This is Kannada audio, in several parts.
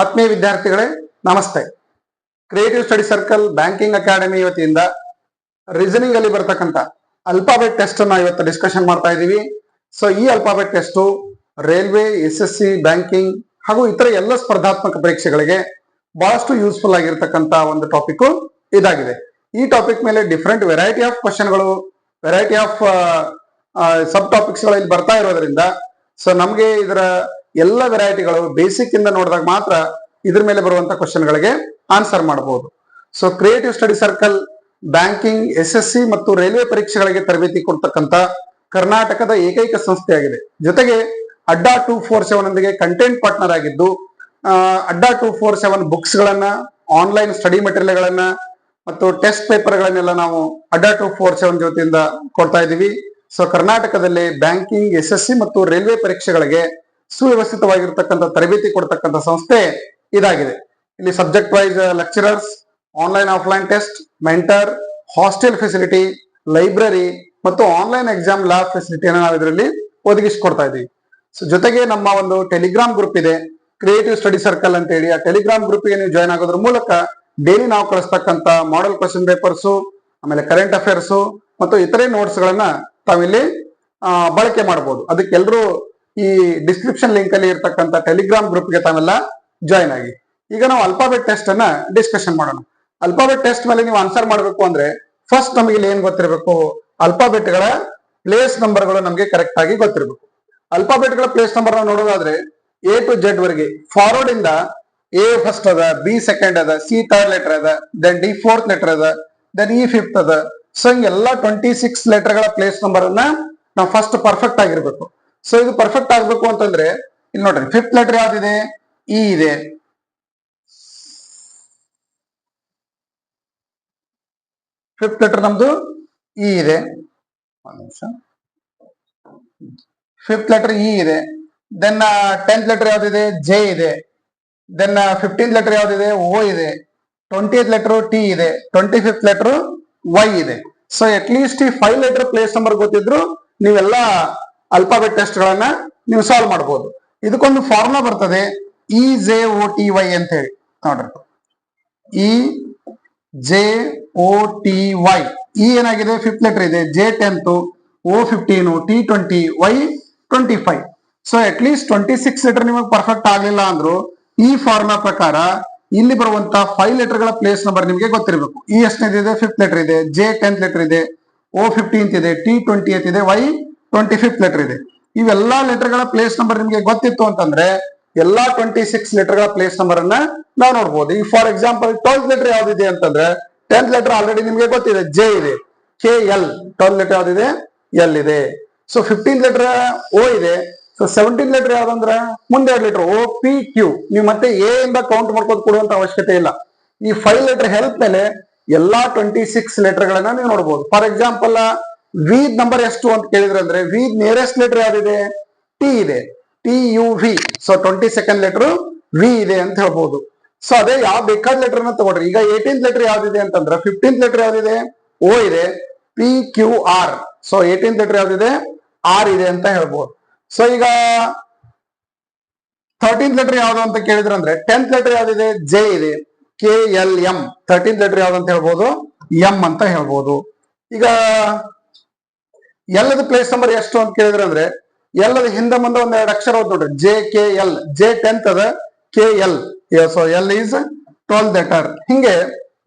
ಆತ್ಮೀಯ ವಿದ್ಯಾರ್ಥಿಗಳೇ, ನಮಸ್ತೆ. Creative study circle banking academy ವತಿಯಿಂದ ರೀಸನಿಂಗ್ ಅಲ್ಲಿ ಬರ್ತಕ್ಕಂಥ ಅಲ್ಫಾಬೆಟ್ ಟೆಸ್ಟ್ ಅನ್ನ ಇವತ್ತು ಡಿಸ್ಕಷನ್ ಮಾಡ್ತಾ ಇದ್ದೀವಿ. ಸೊ ಈ alphabet test railway S S C banking ಹಾಗೂ ಇತರ ಎಲ್ಲ ಸ್ಪರ್ಧಾತ್ಮಕ ಪರೀಕ್ಷೆಗಳಿಗೆ ಬಹಳಷ್ಟು ಯೂಸ್ಫುಲ್ ಆಗಿರ್ತಕ್ಕಂಥ ಒಂದು ಟಾಪಿಕ್ ಇದಾಗಿದೆ. ಈ ಟಾಪಿಕ್ ಮೇಲೆ ಡಿಫ್ರೆಂಟ್ ವೆರೈಟಿ ಆಫ್ ಕ್ವಶನ್ಗಳು ವೆರೈಟಿ ಆಫ್ ಸಬ್ ಟಾಪಿಕ್ಸ್ಗಳು ಇಲ್ಲಿ ಬರ್ತಾ ಇರೋದ್ರಿಂದ ಸೊ ನಮಗೆ ಇದರ ಎಲ್ಲ ವೆರೈಟಿಗಳು ಬೇಸಿಕ್ ಇಂದ ನೋಡಿದಾಗ ಮಾತ್ರ ಇದ್ರ ಮೇಲೆ ಬರುವಂತ ಕ್ವಶನ್ ಗಳಿಗೆ ಆನ್ಸರ್ ಮಾಡಬಹುದು so creative study circle banking S S C ಮತ್ತು ರೈಲ್ವೆ ಪರೀಕ್ಷೆಗಳಿಗೆ ತರಬೇತಿ ಕೊಡ್ತಕ್ಕಂತ ಕರ್ನಾಟಕದ ಏಕೈಕ ಸಂಸ್ಥೆಯಾಗಿದೆ. ಜೊತೆಗೆ ಅಡ್ಡಾ ಟೂ ಫೋರ್ ಸೆವೆನ್ ಒಂದಿಗೆ ಕಂಟೆಂಟ್ ಪಾರ್ಟ್ನರ್ ಆಗಿದ್ದು Adda two four seven books ಗಳನ್ನ ಆನ್ಲೈನ್ ಸ್ಟಡಿ ಮೆಟೀರಿಯಲ್ ಗಳನ್ನ ಮತ್ತು ಟೆಸ್ಟ್ ಪೇಪರ್ ಗಳನ್ನೆಲ್ಲ ನಾವು ಅಡ್ಡಾ ಟೂ ಫೋರ್ ಸೆವೆನ್ ಜೊತೆಯಿಂದ ಕೊಡ್ತಾ ಇದ್ದೀವಿ. ಸೊ ಕರ್ನಾಟಕದಲ್ಲಿ ಬ್ಯಾಂಕಿಂಗ್ ಎಸ್ ಎಸ್ ಸಿ ಮತ್ತು ರೈಲ್ವೆ ಪರೀಕ್ಷೆಗಳಿಗೆ ಸುವ್ಯವಸ್ಥಿತವಾಗಿರ್ತಕ್ಕಂಥ ತರಬೇತಿ ಕೊಡ್ತಕ್ಕಂಥ ಸಂಸ್ಥೆ ಇದಾಗಿದೆ. ಇಲ್ಲಿ subject wise lecturers online offline test mentor hostel facility library ಮತ್ತು ಆನ್ಲೈನ್ ಎಕ್ಸಾಮ್ ಲ್ಯಾಬ್ ಫೆಸಿಲಿಟಿಯನ್ನು ನಾವು ಇದರಲ್ಲಿ ಒದಗಿಸಿಕೊಡ್ತಾ ಇದ್ದೀವಿ. ಸೊ ಜೊತೆಗೆ ನಮ್ಮ ಒಂದು ಟೆಲಿಗ್ರಾಮ್ ಗ್ರೂಪ್ ಇದೆ. ಕ್ರಿಯೇಟಿವ್ ಸ್ಟಡಿ ಸರ್ಕಲ್ ಅಂತ ಹೇಳಿ, ಆ ಟೆಲಿಗ್ರಾಮ್ ಗ್ರೂಪ್ಗೆ ನೀವು ಜಾಯ್ನ್ ಆಗೋದ್ರ ಮೂಲಕ ಡೈಲಿ ನಾವು ಕಳಿಸ್ತಕ್ಕಂಥ ಮಾಡೆಲ್ ಕ್ವಶನ್ ಪೇಪರ್ಸು ಆಮೇಲೆ ಕರೆಂಟ್ ಅಫೇರ್ಸು ಮತ್ತು ಇತರೆ ನೋಟ್ಸ್ ಗಳನ್ನ ತಾವಿಲ್ಲಿ ಬಳಕೆ ಮಾಡ್ಬೋದು. ಅದಕ್ಕೆಲ್ಲರೂ ಈ ಡಿಸ್ಕ್ರಿಪ್ಷನ್ ಲಿಂಕ್ ಅಲ್ಲಿ ಇರ್ತಕ್ಕಂಥ ಟೆಲಿಗ್ರಾಮ್ ಗ್ರೂಪ್ಗೆ ತಾವೆಲ್ಲ ಜಾಯ್ನ್ ಆಗಿ. ಈಗ ನಾವು ಅಲ್ಫಾಬೆಟ್ ಟೆಸ್ಟ್ ಅನ್ನ ಡಿಸ್ಕಷನ್ ಮಾಡೋಣ. ಅಲ್ಫಾಬೆಟ್ ಟೆಸ್ಟ್ ಮೇಲೆ ನೀವು ಆನ್ಸರ್ ಮಾಡಬೇಕು ಅಂದ್ರೆ ಫಸ್ಟ್ ನಮಗೆ ಇಲ್ಲಿ ಏನ್ ಗೊತ್ತಿರಬೇಕು? ಅಲ್ಫಾಬೆಟ್ಗಳ ಪ್ಲೇಸ್ ನಂಬರ್ಗಳು ನಮಗೆ ಕರೆಕ್ಟ್ ಆಗಿ ಗೊತ್ತಿರಬೇಕು. ಅಲ್ಫಾಬೆಟ್ಗಳ ಪ್ಲೇಸ್ ನಂಬರ್ ನಾವು ನೋಡೋದಾದ್ರೆ ಎ ಟು ಜೆಡ್ ವರೆಗೆ ಫಾರ್ವರ್ಡ್ ಇಂದ ಎ ಫಸ್ಟ್ ಅದ ಬಿ ಸೆಕೆಂಡ್ ಅದ ಸಿ ಥರ್ಡ್ ಲೆಟರ್ ಅದ ದೆನ್ ಡಿ ಫೋರ್ತ್ ಲೆಟರ್ ಅದ ದೆನ್ ಇ ಫಿಫ್ತ್ ಅದ. ಸೊ ಹಿಂಗೆಲ್ಲ ಟ್ವೆಂಟಿ ಸಿಕ್ಸ್ ಲೆಟರ್ಗಳ ಪ್ಲೇಸ್ ನಂಬರ್ ಅನ್ನ ನಾವು ಫಸ್ಟ್ ಪರ್ಫೆಕ್ಟ್ ಆಗಿರ್ಬೇಕು. ಸೊ ಇದು ಪರ್ಫೆಕ್ಟ್ ಆಗ್ಬೇಕು ಅಂತಂದ್ರೆ, ಇಲ್ಲಿ ನೋಡ್ರಿ ಫಿಫ್ತ್ ಲೆಟರ್ ಯಾವ್ದಿದೆ? ಇ ಇದೆ. ಫಿಫ್ತ್ ಲೆಟರ್ ನಮ್ದು ಇ ಇದೆ. ಒಂದ್ ನಿಮಿಷ. ಫಿಫ್ತ್ ಲೆಟರ್ ಇ ಇದೆ. ದೆನ್ ಟೆಂತ್ ಲೆಟರ್ ಯಾವ್ದಿದೆ? ಜೆ ಇದೆ. ದೆನ್ ಫಿಫ್ಟೀನ್ ಲೆಟರ್ ಯಾವ್ದಿದೆ? ಓ ಇದೆ. ಟ್ವೆಂಟಿ ಲೆಟರ್ ಟಿ ಇದೆ. ಟ್ವೆಂಟಿ ಫಿಫ್ತ್ ಲೆಟರ್ ವೈ ಇದೆ. ಸೊ ಅಟ್ ಲೀಸ್ಟ್ ಈ ಫೈವ್ ಲೆಟರ್ ಪ್ಲೇಸ್ ನಂಬರ್ ಗೊತ್ತಿದ್ರು, ನೀವೆಲ್ಲ ಅಲ್ಫಾಬೆಟ್ ಟೆಸ್ಟ್ ಗಳನ್ನ ನೀವು ಸಾಲ್ವ್ ಮಾಡಬಹುದು ಇದಕ್ಕೊಂದು ಫಾರ್ಮುಲಾ ಬರ್ತದೆ E J O T Y ಅಂತ ಹೇಳಿ ನೋಡ್ರಿ. E J O T Y E ಏನಾಗಿದೆ? ಫಿಫ್ತ್ ಲೆಟರ್ ಇದೆ. J tenth O fifteen T twenty Y twenty five so at least twenty six letter ನಿಮಗೆ ಪರ್ಫೆಕ್ಟ್ ಆಗಲಿಲ್ಲ ಅಂದ್ರು ಈ ಫಾರ್ಮುಲಾ ಪ್ರಕಾರ ಇಲ್ಲಿ ಬರುವಂತ ಫೈವ್ ಲೆಟರ್ಗಳ ಪ್ಲೇಸ್ ನಂಬರ್ ನಿಮಗೆ ಗೊತ್ತಿರಬೇಕು. ಇ ಎಷ್ಟನೇದಿದೆ? ಫಿಫ್ತ್ ಲೆಟರ್ ಇದೆ. ಜೆ ಟೆಂತ್ ಲೆಟರ್ ಇದೆ. ಓ ಫಿಫ್ಟೀನ್ತ್ ಇದೆ. ಟಿ ಟ್ವೆಂಟಿ ಇದೆ. ವೈ ಟ್ವೆಂಟಿ ಫಿಫ್ತ್ ಲೆಟರ್ ಇದೆ. ಇವೆಲ್ಲಾ ಲೆಟರ್ಗಳ ಪ್ಲೇಸ್ ನಂಬರ್ ನಿಮಗೆ ಗೊತ್ತಿತ್ತು ಅಂತಂದ್ರೆ, ಎಲ್ಲಾ ಟ್ವೆಂಟಿ ಸಿಕ್ಸ್ ಲೆಟರ್ಗಳ ಪ್ಲೇಸ್ ನಂಬರ್ ಅನ್ನ ನಾವು ನೋಡ್ಬೋದು. ಈ ಫಾರ್ ಎಕ್ಸಾಂಪಲ್ ಟ್ವೆಲ್ತ್ ಲೆಟರ್ ಯಾವ್ದಿದೆ ಅಂತಂದ್ರೆ ಟೆಂತ್ ಲೆಟರ್ ಆಲ್ರೆಡಿ ನಿಮಗೆ ಗೊತ್ತಿದೆ. ಜೆ ಇದೆ. ಕೆ ಎಲ್ ಟ್ವೆಲ್ ಲೆಟರ್ ಯಾವ್ದಿದೆ? ಎಲ್ ಇದೆ. ಸೊ ಫಿಫ್ಟೀನ್ ಲೆಟರ್ ಓ ಇದೆ. ಸೊ ಸೆವೆಂಟೀನ್ ಲೆಟರ್ ಯಾವ್ದಂದ್ರೆ, ಮುಂದೆ ಎರಡು ಲೆಟರ್ ಓ ಪಿ ಕ್ಯೂ ನೀವು ಮತ್ತೆ ಎ ಇಂದ ಕೌಂಟ್ ಮಾಡ್ಕೊಂಡು ಕೊಡುವಂತ ಅವಶ್ಯಕತೆ ಇಲ್ಲ. ಈ ಫೈವ್ ಲೆಟರ್ ಹೆಲ್ಪ್ ಮೇಲೆ ಎಲ್ಲಾ ಟ್ವೆಂಟಿ ಸಿಕ್ಸ್ ಲೆಟರ್ ಗಳನ್ನ ನೀವು ನೋಡಬಹುದು ಫಾರ್ ಎಕ್ಸಾಂಪಲ್ ವಿ ನಂಬರ್ ಎಷ್ಟು ಅಂತ ಕೇಳಿದ್ರೆ ಅಂದ್ರೆ ವಿ ನಿಯರೆಸ್ಟ್ ಲೆಟರ್ ಯಾವ್ದಿದೆ? ಟಿ ಇದೆ. T U V so twenty second letter V ಇದೆ ಅಂತ ಹೇಳ್ಬೋದು. ಸೊ ಅದೇ ಯಾವ ಬೇಕಾದ ಲೆಟರ್ನ ತಗೊಳ್ರಿ. ಈಗ ಏಟೀನ್ ಲೆಟರ್ ಯಾವ್ದಿದೆ ಅಂತಂದ್ರೆ ಫಿಫ್ಟೀನ್ ಲೆಟರ್ ಯಾವ್ದಿದೆ? ಓ ಇದೆ. P Q R so eighteen letter ಯಾವ್ದಿದೆ? R ಇದೆ ಅಂತ ಹೇಳ್ಬೋದು. ಸೊ ಈಗ ಥರ್ಟೀನ್ ಲೆಟರ್ ಯಾವ್ದು ಅಂತ ಕೇಳಿದ್ರೆ ಅಂದ್ರೆ ಟೆಂತ್ ಲೆಟರ್ ಯಾವ್ದಿದೆ? ಜೆ ಇದೆ. K L M thirteen letter ಯಾವ್ದು ಅಂತ ಹೇಳ್ಬೋದು? ಎಂ ಅಂತ ಹೇಳ್ಬೋದು. ಈಗ ಎಲ್ಲದ ಪ್ಲೇಸ್ ನಂಬರ್ ಎಷ್ಟು ಅಂತ ಕೇಳಿದ್ರೆ ಅಂದ್ರೆ ಎಲ್ಲದ ಹಿಂದೆ ಮುಂದೆ ಒಂದ್ ಎರಡು ಅಕ್ಷರ ಓದ್ ನೋಡ್ರಿ. J K L J tenth ಅದ K L so L is twelve letter ಹಿಂಗೆ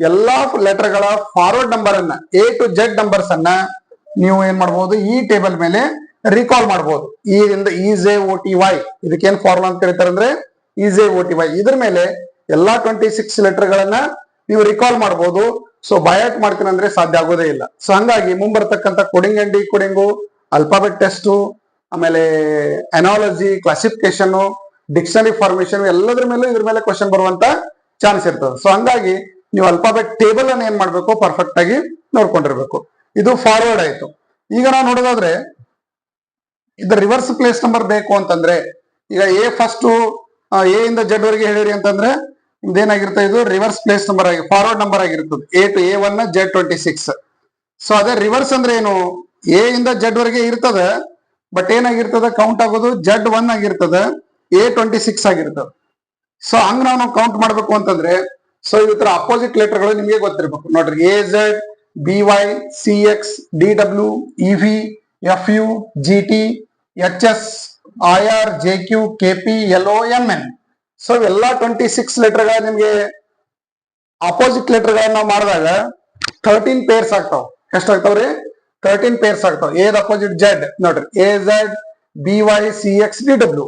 ಎಲ್ಲಾ ಲೆಟರ್ಗಳ ಫಾರ್ವರ್ಡ್ ನಂಬರ್ ಅನ್ನ ಎ ಟು ಜೆಡ್ ನಂಬರ್ಸ್ ಅನ್ನ ನೀವು ಏನ್ ಮಾಡ್ಬೋದು? ಈ ಟೇಬಲ್ ಮೇಲೆ ರಿಕಾಲ್ ಮಾಡ್ಬೋದು. ಈ ಇಂದ is A O T Y ಇದಕ್ಕೇನ್ formula ಅಂತ ಕರೀತಾರೆ ಅಂದ್ರೆ is A O T Y ಇದ್ರ ಮೇಲೆ ಎಲ್ಲಾ ಟ್ವೆಂಟಿ ಸಿಕ್ಸ್ ಲೆಟರ್ ಗಳನ್ನ ನೀವು ರಿಕಾಲ್ ಮಾಡ್ಬೋದು. ಸೊ ಬಯಾಟ್ ಮಾಡ್ತೀನಿ ಅಂದ್ರೆ ಸಾಧ್ಯ ಆಗೋದೇ ಇಲ್ಲ. ಸೊ ಹಂಗಾಗಿ ಮುಂಬರ್ತಕ್ಕಂಥ coding and decoding alphabet test ಆಮೇಲೆ ಅನಾಲಜಿ ಕ್ಲಾಸಿಫಿಕೇಶನ್ ಡಿಕ್ಷನರಿ ಫಾರ್ಮೇಶನ್ ಎಲ್ಲದ್ರ ಮೇಲೂ ಇದ್ರ ಮೇಲೆ ಕ್ವಶನ್ ಬರುವಂತ ಚಾನ್ಸ್ ಇರ್ತದೆ. ಸೊ ಹಂಗಾಗಿ ನೀವು ಅಲ್ಫಾಬೆಟ್ ಟೇಬಲ್ ಅನ್ನ ಏನ್ ಮಾಡ್ಬೇಕು? ಪರ್ಫೆಕ್ಟ್ ಆಗಿ ನೋಡ್ಕೊಂಡಿರ್ಬೇಕು. ಇದು ಫಾರ್ವರ್ಡ್ ಆಯ್ತು. ಈಗ ನಾವು ನೋಡೋದಾದ್ರೆ, ಇದ ರಿವರ್ಸ್ ಪ್ಲೇಸ್ ನಂಬರ್ ಬೇಕು ಅಂತಂದ್ರೆ, ಈಗ ಎ ಫಸ್ಟ್ ಎ ಇಂದ ಜೆಡ್ ವರೆಗೆ ಹೇಳಿರಿ ಅಂತಂದ್ರೆ ಇದೇನಾಗಿರುತ್ತೆ ಇದು ರಿವರ್ಸ್ ಪ್ಲೇಸ್ ನಂಬರ್ ಆಗಿ ಫಾರ್ವರ್ಡ್ ನಂಬರ್ ಆಗಿರ್ತದೆ. A to A one Z twenty six so ಅದೇ ರಿವರ್ಸ್ ಅಂದ್ರೆ ಏನು? ಎ ಇಂದ ಜೆಡ್ ವರೆಗೆ ಇರ್ತದೆ ಬಟ್ ಏನಾಗಿರ್ತದೆ? ಕೌಂಟ್ ಆಗೋದು ಜೆಡ್ ಒನ್ ಆಗಿರ್ತದೆ ಎ ಟ್ವೆಂಟಿ ಸಿಕ್ಸ್ ಆಗಿರ್ತದೆ. ಸೊ ಹಂಗ ನಾವು ಕೌಂಟ್ ಮಾಡ್ಬೇಕು ಅಂತಂದ್ರೆ ಸೊ ತರ ಅಪೋಸಿಟ್ ಲೆಟರ್ಗಳು ನಿಮಗೆ ಗೊತ್ತಿರ್ಬೇಕು. ನೋಡ್ರಿ A Z B Y C X D W E V F U G T H S I R J Q K P L O M N so ಎಲ್ಲ ಟ್ವೆಂಟಿ ಸಿಕ್ಸ್ ಲೆಟರ್ಗಳ ನಿಮ್ಗೆ ಅಪೋಸಿಟ್ ಲೆಟರ್ ಗಳನ್ನ ಮಾಡಿದಾಗ ಥರ್ಟೀನ್ ಪೇರ್ಸ್ ಆಗ್ತಾವ. ಎಷ್ಟಾಗ್ತಾವ್ರಿ ಥರ್ಟೀನ್ ಪೇರ್ಸ್ ಆಗ್ತಾವ. ಎದ್ ಅಪೋಸಿಟ್ ಜೆಡ್ ನೋಡ್ರಿ. A Z B Y C X D W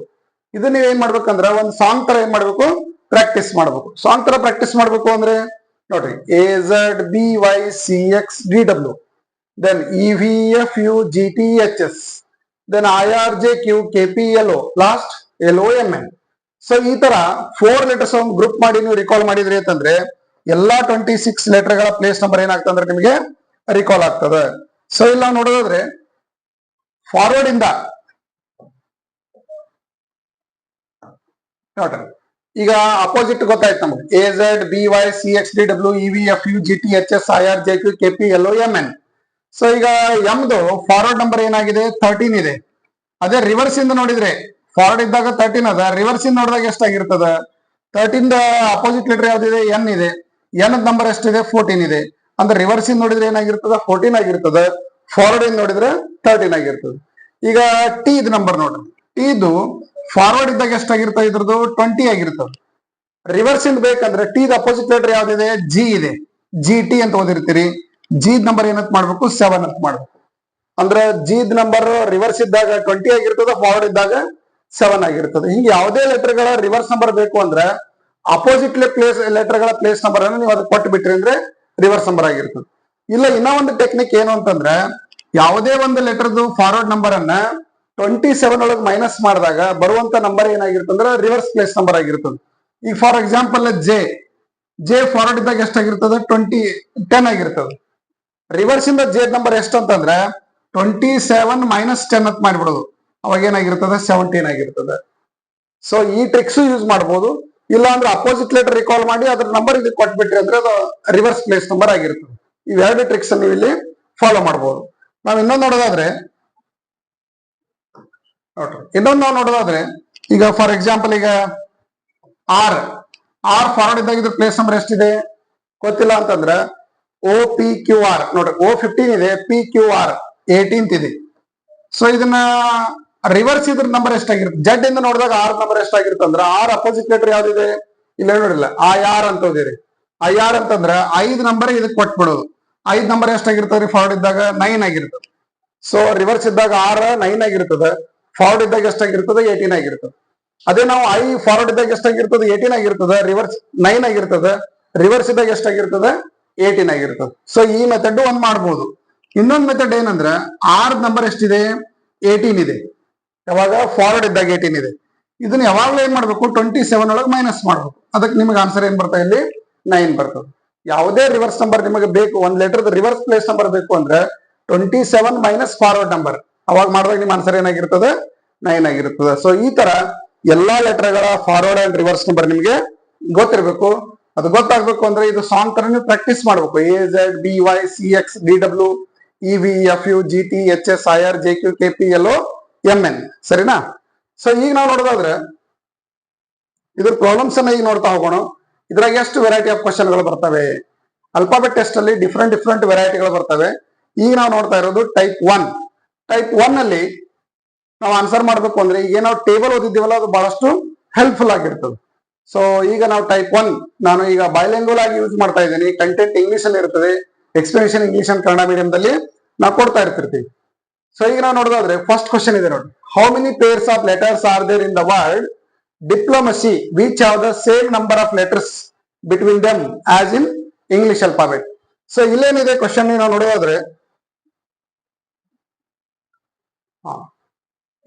ಇದು ನೀವ್ ಏನ್ ಮಾಡ್ಬೇಕಂದ್ರ ಒಂದ್ ಸಾಂಗ್ ತರ ಏನ್ ಮಾಡ್ಬೇಕು? ಪ್ರಾಕ್ಟೀಸ್ ಮಾಡ್ಬೇಕು. ಸಾಂಗ್ ತರ ಪ್ರಾಕ್ಟೀಸ್ ಮಾಡ್ಬೇಕು ಅಂದ್ರೆ ನೋಡ್ರಿ. A Z B Y C X D W then E V F U G T H S then I R J Q K P L O last L O M N so ಈ ತರ ಫೋರ್ ಲೆಟರ್ಸ್ ಒಂದು ಗ್ರೂಪ್ ಮಾಡಿ ನೀವು ರಿಕಾಲ್ ಮಾಡಿದ್ರಿ ಅಂತಂದ್ರೆ ಎಲ್ಲಾ ಟ್ವೆಂಟಿ ಸಿಕ್ಸ್ ಲೆಟರ್ಗಳ ಪ್ಲೇಸ್ ನಂಬರ್ ಏನಾಗ್ತದೆ ಅಂದ್ರೆ ನಿಮಗೆ ರಿಕಾಲ್ ಆಗ್ತದೆ. ಸೊ ಇಲ್ಲ ನೋಡೋದಾದ್ರೆ ಫಾರ್ವರ್ಡ್ ಇಂದ ನೋಡ್ರಿ. ಈಗ ಅಪೋಸಿಟ್ ಗೊತ್ತಾಯ್ತು ನಮ್ಗೆ. A Z B Y C X D W E V F U G T H S I R J Q K P L M N so ಈಗ ಎಮ್ದು ಫಾರ್ವರ್ಡ್ ನಂಬರ್ ಏನಾಗಿದೆ? ಥರ್ಟೀನ್ ಇದೆ. ಅದೇ ರಿವರ್ಸ್ ಇಂದ ನೋಡಿದ್ರೆ ಫಾರ್ವರ್ಡ್ ಇದ್ದಾಗ ತರ್ಟೀನ್ ಅದ. ರಿವರ್ಸ್ ಇಂದ ನೋಡಿದಾಗ ಎಷ್ಟಾಗಿರ್ತದ? ತರ್ಟೀನ್ ಅಪೋಸಿಟ್ ಲೆಟರ್ ಯಾವ್ದಿದೆ? ಎನ್ ಇದೆ. ಎನ್ ನಂಬರ್ ಎಷ್ಟಿದೆ? ಫೋರ್ಟೀನ್ ಇದೆ. ಅಂದ್ರೆ ರಿವರ್ಸ್ ಇಂದ ನೋಡಿದ್ರೆ ಏನಾಗಿರ್ತದ? ಫೋರ್ಟೀನ್ ಆಗಿರ್ತದ. ಫಾರ್ವರ್ಡ್ ಇನ್ ನೋಡಿದ್ರೆ ತರ್ಟೀನ್ ಆಗಿರ್ತದ. ಈಗ ಟಿ ಇದು ನಂಬರ್ ನೋಡ್ರಿ ಟಿ ಇದು ಫಾರ್ವರ್ಡ್ ಇದ್ದಾಗ ಎಷ್ಟಾಗಿರ್ತದೆ ಇದ್ರದ್ದು? ಟ್ವೆಂಟಿ ಆಗಿರ್ತದ. ರಿವರ್ಸ್ ಇಂದ ಬೇಕಂದ್ರೆ ಟಿ ಅಪೋಸಿಟ್ ಲೆಟರ್ ಯಾವ್ದಿದೆ? ಜಿ ಇದೆ. ಜಿ ಟಿ ಅಂತ ಓದಿರ್ತೀರಿ. ಜಿ ನಂಬರ್ ಏನಂತ ಮಾಡ್ಬೇಕು? ಸೆವೆನ್ ಅಂತ ಮಾಡ್ಬೇಕು. ಅಂದ್ರೆ ಜಿ ನಂಬರ್ ರಿವರ್ಸ್ ಇದ್ದಾಗ ಟ್ವೆಂಟಿ ಆಗಿರ್ತದ ಫಾರ್ವರ್ಡ್ ಇದ್ದಾಗ ಸೆವೆನ್ ಆಗಿರ್ತದೆ. ಹಿಂಗೆ ಯಾವುದೇ ಲೆಟರ್ಗಳ ರಿವರ್ಸ್ ನಂಬರ್ ಬೇಕು ಅಂದ್ರೆ ಅಪೋಸಿಟ್ ಪ್ಲೇಸ್ ಲೆಟರ್ಗಳ ಪ್ಲೇಸ್ ನಂಬರ್ ಅನ್ನು ನೀವು ಅದಕ್ಕೆ ಕೊಟ್ಟು ಬಿಟ್ರಿ ಅಂದ್ರೆ ರಿವರ್ಸ್ ನಂಬರ್ ಆಗಿರ್ತದೆ. ಇಲ್ಲ, ಇನ್ನ ಒಂದು ಟೆಕ್ನಿಕ್ ಏನು ಅಂತಂದ್ರೆ ಯಾವುದೇ ಒಂದು ಲೆಟರ್ದು ಫಾರ್ವರ್ಡ್ ನಂಬರ್ ಅನ್ನ ಟ್ವೆಂಟಿ ಸೆವೆನ್ ಒಳಗೆ ಮೈನಸ್ ಮಾಡಿದಾಗ ಬರುವಂತ ನಂಬರ್ ಏನಾಗಿರ್ತಂದ್ರೆ ರಿವರ್ಸ್ ಪ್ಲೇಸ್ ನಂಬರ್ ಆಗಿರ್ತದೆ. ಈಗ for example J J forward ಇದ್ದಾಗ ಎಷ್ಟಾಗಿರ್ತದೆ? ಟ್ವೆಂಟಿ ಟೆನ್ ಆಗಿರ್ತದೆ. ರಿವರ್ಸ್ ಇಂದ ಜೆ ನಂಬರ್ ಎಷ್ಟು ಅಂತಂದ್ರೆ ಟ್ವೆಂಟಿ ಸೆವೆನ್ ಮೈನಸ್ ಟೆನ್ ಅಂತ ಮಾಡ್ಬಿಡೋದು. ಅವಾಗ ಏನಾಗಿರ್ತದೆ ಸೆವೆಂಟೀನ್ ಆಗಿರ್ತದೆ. ಸೊ ಈ ಟ್ರಿಕ್ಸ್ ಯೂಸ್ ಮಾಡ್ಬೋದು. ಇಲ್ಲ ಅಂದ್ರೆ ಅಪೋಸಿಟ್ ಲೆಟರ್ ರಿಕಾಲ್ ಮಾಡಿ ಅದ್ರ ನಂಬರ್ ಇದಕ್ಕೆ ಕೊಟ್ಬಿಟ್ರಿ ಅಂದ್ರೆ ಅದು ರಿವರ್ಸ್ ಪ್ಲೇಸ್ ನಂಬರ್ ಆಗಿರ್ತದೆ. ಇವೆರಡು ಟ್ರಿಕ್ಸ್ ನೀವು ಇಲ್ಲಿ ಫಾಲೋ ಮಾಡ್ಬೋದು. ನಾವ್ ಇನ್ನೊಂದು ನೋಡೋದಾದ್ರೆ, ನೋಡ್ರಿ. ಇನ್ನೊಂದು ನಾವು ನೋಡೋದಾದ್ರೆ, ಈಗ ಫಾರ್ ಎಕ್ಸಾಂಪಲ್ ಈಗ ಆರ್ ಆರ್ ಫಾರ್ವರ್ಡ್ ಇದ್ದಾಗ ಇದ್ರ ಪ್ಲೇಸ್ ನಂಬರ್ ಎಷ್ಟಿದೆ? ಗೊತ್ತಿಲ್ಲ ಅಂತಂದ್ರೆ ಓ ಪಿ ಕ್ಯೂ ಆರ್ ನೋಡ್ರಿ ಓ ಫಿಫ್ಟೀನ್ ಇದೆ ಪಿ ಕ್ಯೂ ಆರ್ ಏಟೀನ್ತ್ ಇದೆ. ಸೊ ಇದನ್ನ ರಿವರ್ಸ್ ಇದ್ರ ನಂಬರ್ ಎಷ್ಟಾಗಿರುತ್ತೆ? ಜಡ್ ಇಂದ ನೋಡಿದಾಗ ಆರ್ ನಂಬರ್ ಎಷ್ಟಾಗಿರುತ್ತೆ ಅಂದ್ರೆ ಆರ್ ಅಪೋಸಿಟ್ ಲೆಟರ್ ಯಾವ್ದಿದೆ? ಇಲ್ಲ ನೋಡಿಲ್ಲ ಆ ಆರ್ ಅಂತ ಓದಿರಿ. ಐ ಆರ್ ಅಂತಂದ್ರೆ ಐದ್ ನಂಬರ್ ಇದಕ್ಕೆ ಕೊಟ್ಬಿಡೋದು. ಐದ್ ನಂಬರ್ ಎಷ್ಟಾಗಿರ್ತದ್ರಿ ಫಾರ್ವರ್ಡ್ ಇದ್ದಾಗ ನೈನ್ ಆಗಿರ್ತದೆ. ಸೊ ರಿವರ್ಸ್ ಇದ್ದಾಗ ಆರ್ ನೈನ್ ಆಗಿರ್ತದೆ. ಫಾರ್ವರ್ಡ್ ಇದ್ದಾಗ ಎಷ್ಟಾಗಿರ್ತದೆ? ಏಟೀನ್ ಆಗಿರ್ತದೆ. ಅದೇ ನಾವು ಐ ಫಾರ್ವರ್ಡ್ ಇದ್ದಾಗ ಎಷ್ಟಾಗಿರ್ತದೆ? ಏಟೀನ್ ಆಗಿರ್ತದೆ. ರಿವರ್ಸ್ ನೈನ್ ಆಗಿರ್ತದೆ. ರಿವರ್ಸ್ ಇದ್ದಾಗ ಎಷ್ಟಾಗಿರ್ತದೆ? ಏಟೀನ್ ಆಗಿರ್ತದೆ. ಸೊ ಈ ಮೆಥಡ್ ಒಂದ್ ಮಾಡ್ಬೋದು. ಇನ್ನೊಂದು ಮೆಥಡ್ ಏನಂದ್ರೆ ಆರ್ ನಂಬರ್ ಎಷ್ಟಿದೆ? ಏಟೀನ್ ಇದೆ. ಯಾವಾಗ ಫಾರ್ವರ್ಡ್ ಇದ್ದಾಗ ಏಟೀನ್ ಇದೆ. ಇದನ್ನ ಯಾವಾಗಲೂ ಏನ್ ಮಾಡ್ಬೇಕು? ಟ್ವೆಂಟಿ ಸೆವೆನ್ ಒಳಗೆ ಮೈನಸ್ ಮಾಡ್ಬೇಕು. ಅದಕ್ಕೆ ನಿಮಗೆ ಆನ್ಸರ್ ಏನ್ ಬರ್ತಾ ಇಲ್ಲಿ? ನೈನ್ ಬರ್ತದೆ. ಯಾವುದೇ ರಿವರ್ಸ್ ನಂಬರ್ ನಿಮಗೆ ಬೇಕು, ಒಂದ್ ಲೆಟರ್ ರಿವರ್ಸ್ ಪ್ಲೇಸ್ ನಂಬರ್ ಬೇಕು ಅಂದ್ರೆ twenty seven minus forward number ಅವಾಗ ಮಾಡಿದಾಗ ನಿಮ್ಮ ಆನ್ಸರ್ ಏನಾಗಿರ್ತದೆ? ನೈನ್ ಆಗಿರ್ತದೆ. ಸೊ ಈ ತರ ಎಲ್ಲಾ ಲೆಟರ್ಗಳ ಫಾರ್ವರ್ಡ್ ಅಂಡ್ ರಿವರ್ಸ್ ನಂಬರ್ ನಿಮಗೆ ಗೊತ್ತಿರಬೇಕು. ಅದು ಗೊತ್ತಾಗ್ಬೇಕು ಅಂದ್ರೆ ಇದು ಸಾಂಗ್ ತರ ನೀವು ಪ್ರಾಕ್ಟೀಸ್ ಮಾಡ್ಬೇಕು A Z B Y C X D W E V F U G T H S I R J Q K P L M N ಸರಿನಾ? ಸೊ ಈಗ ನಾವು ನೋಡೋದಾದ್ರೆ, ಇದ್ರ ಪ್ರಾಬ್ಲಮ್ಸ್ ಅನ್ನ ಈಗ ನೋಡ್ತಾ ಹೋಗೋಣ. ಇದ್ರಾಗ ಎಷ್ಟು ವೆರೈಟಿ ಆಫ್ ಕ್ವಶನ್ಗಳು ಬರ್ತವೆ? ಅಲ್ಫಾಬೆಟ್ ಟೆಸ್ಟ್ ಅಲ್ಲಿ ಡಿಫ್ರೆಂಟ್ ಡಿಫ್ರೆಂಟ್ ವೆರೈಟಿಗಳು ಬರ್ತವೆ. ಈಗ ನಾವು ನೋಡ್ತಾ ಇರೋದು ಟೈಪ್ ಒನ್ ಟೈಪ್ ಒನ್ ಅಲ್ಲಿ ನಾವು ಆನ್ಸರ್ ಮಾಡ್ಬೇಕು ಅಂದ್ರೆ, ಈಗ ನಾವು ಟೇಬಲ್ ಓದಿದ್ದೀವಲ್ಲ, ಅದು ಬಹಳಷ್ಟು ಹೆಲ್ಪ್ಫುಲ್ ಆಗಿರ್ತದೆ. ಸೊ ಈಗ ನಾವು ಟೈಪ್ ಒನ್ ನಾನು ಈಗ ಬೈಲಿಂಗ್ವಲ್ ಆಗಿ ಯೂಸ್ ಮಾಡ್ತಾ ಇದ್ದೀನಿ. ಕಂಟೆಂಟ್ ಇಂಗ್ಲಿಷ್ ಅಲ್ಲಿ ಇರ್ತದೆ. ಎಕ್ಸ್ಪ್ಲನೇಷನ್ ಇಂಗ್ಲಿಷ್ ಅಂಡ್ ಕನ್ನಡ ಮೀಡಿಯಂದಲ್ಲಿ ನಾವು ಕೊಡ್ತಾ ಇರ್ತಿರ್ತೀವಿ. ಸೊ ಈಗ ನಾವು ನೋಡೋದಾದ್ರೆ ಫಸ್ಟ್ ಕ್ವಶನ್ ಇದೆ ನೋಡಿ. How many pairs of letters are there in the world diplomacy which are the same number of letters between them as in English alphabet so ಇಲ್ಲೇನಿದೆ question ನಾವು ನೋಡೋದಾದ್ರೆ.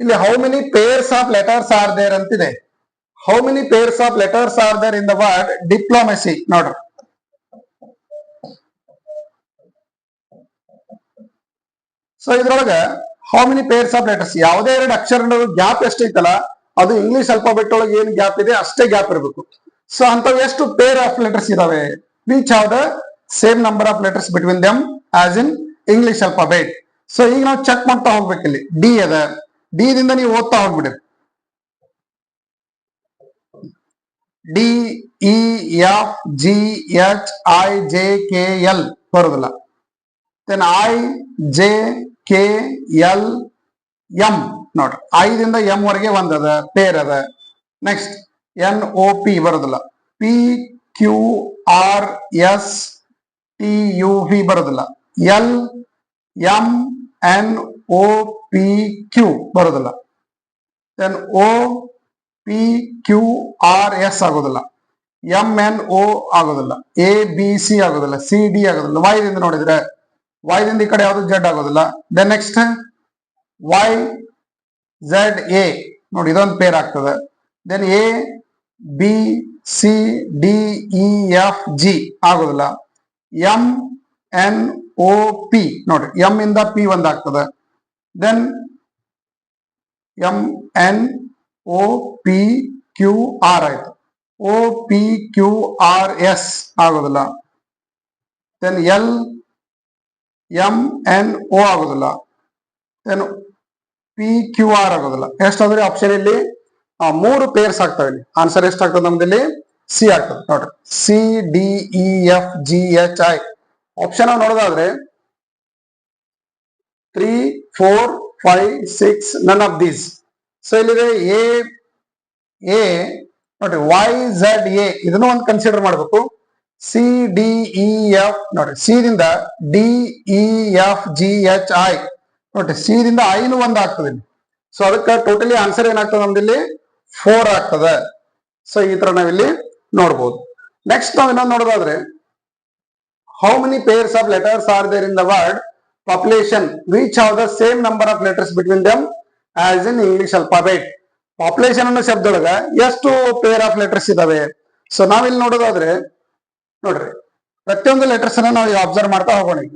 ಇಲ್ಲಿ how many pairs of letters are there ಅಂತಿದೆ. How many pairs of letters are there in the word diplomacy ನೋಡ್ರಿ. ಸೊ ಇದ್ರೊಳಗ how many pairs of letters ಯಾವುದೇ ಎರಡು ಅಕ್ಷರ ಗ್ಯಾಪ್ ಎಷ್ಟೈತಲ್ಲ ಅದು ಇಂಗ್ಲಿಷ್ ಅಲ್ಫಾಬೆಟ್ ಒಳಗೆ ಏನು ಗ್ಯಾಪ್ ಇದೆ, ಅಷ್ಟೇ ಗ್ಯಾಪ್ ಇರಬೇಕು. ಸೊ ಅಂತವ್ ಎಷ್ಟು ಪೇರ್ ಆಫ್ ಲೆಟರ್ಸ್ ಇದಾವೆ? Which have the same number of letters between them as in English alphabet so ಈಗ ನಾವು ಚೆಕ್ ಮಾಡ್ತಾ ಹೋಗ್ಬೇಕು ಇಲ್ಲಿ. ಡಿ ಅದ. ಡಿ ದಿಂದ ನೀವು ಓದ್ತಾ ಹೋಗ್ಬಿಡಿ. D E F G H I J K L ಬರೋದಿಲ್ಲ. Then I J K L M ನೋಡ್ರಿ. ಐದಿಂದ ಎಂ ವರೆಗೆ ಒಂದದ ಪೇರ್ ಅದ ನೆಕ್ಸ್ಟ್ ಎನ್ ಒ ಪಿ ಬರೋದಿಲ್ಲ. P Q R S T U V ಬರೋದಿಲ್ಲ. L M N O P Q ಬರೋದಿಲ್ಲ. Then O P Q R S ಆಗೋದಿಲ್ಲ. ಎಂ ಎನ್ ಒ ಆಗೋದಿಲ್ಲ. ಎ ಬಿ ಸಿ ಆಗೋದಿಲ್ಲ. ಸಿ ಡಿ ಆಗೋದಿಲ್ಲ. ವೈದಿಂದ ನೋಡಿದ್ರೆ ವಾಯ್ದಿಂದ ಈ ಕಡೆ ಯಾವುದು ಜೆಡ್ ಆಗೋದಿಲ್ಲ then next Y Z A ನೋಡಿ ಇದೊಂದು ಪೇರ್ ಆಗ್ತದೆ then A B C D E F G ಆಗೋದಿಲ್ಲ ಎಂ ಎನ್ ಒ ಪಿ ನೋಡಿ ಎಂ ಇಂದ ಪಿ ಒಂದ್ ಆಗ್ತದೆ then M N O P Q R ಆಯ್ತು O P Q R S ಆಗೋದಿಲ್ಲ then L M N O ಆಗೋದಿಲ್ಲ. ಏನು ಪಿ ಕ್ಯೂ ಆರ್ ಆಗೋದಿಲ್ಲ. ಎಷ್ಟಾದ್ರೆ ಆಪ್ಷನ್ ಇಲ್ಲಿ ಮೂರು ಪೇರ್ಸ್ ಆಗ್ತವೆ ಇಲ್ಲಿ. ಆನ್ಸರ್ ಎಷ್ಟಾಗ್ತದೆ ನಮ್ದಿಲ್ಲಿ? ಸಿ ಆಗ್ತದೆ. ನೋಡ್ರಿ. C D E F G H I option ನೋಡೋದಾದ್ರೆ three four five six none of these so ಇಲ್ಲಿದೆ ಎ ಎ ನೋಡ್ರಿ ವೈ ಝೆಡ್ ಎ ಇದನ್ನು ಒಂದು ಕನ್ಸಿಡರ್ ಮಾಡಬೇಕು. ಸಿ ಡಿ ಇ ಎಫ್ ನೋಡ್ರಿ ಸಿ ದಿಂದ D E F G H I ನೋಡ್ರಿ ಸಿ ದಿಂದ ಐನು ಒಂದ್ ಆಗ್ತದೆ. ಸೊ ಅದಕ್ಕೆ ಟೋಟಲಿ ಆನ್ಸರ್ ಏನಾಗ್ತದೆ ನಮ್ದಿಲ್ಲಿ? ಫೋರ್ ಆಗ್ತದೆ. ಸೊ ಈ ತರ ನಾವಿಲ್ಲಿ ನೋಡ್ಬೋದು. ನೆಕ್ಸ್ಟ್ ನಾವ್ ಇನ್ನೊಂದು ನೋಡೋದಾದ್ರೆ how many pairs of letters are there in the word population which have the same number of letters between them as in English alphabet population ಅನ್ನೋ ಶಬ್ದೊಳಗ ಎಷ್ಟು ಪೇರ್ ಆಫ್ ಲೆಟರ್ಸ್ ಇದಾವೆ? ಸೊ ನಾವಿಲ್ಲಿ ನೋಡೋದಾದ್ರೆ ನೋಡ್ರಿ, ಪ್ರತಿಯೊಂದು ಲೆಟರ್ಸ್ ಅನ್ನ ನಾವು ಅಬ್ಸರ್ವ್ ಮಾಡ್ತಾ ಹೋಗೋಣ ಈಗ.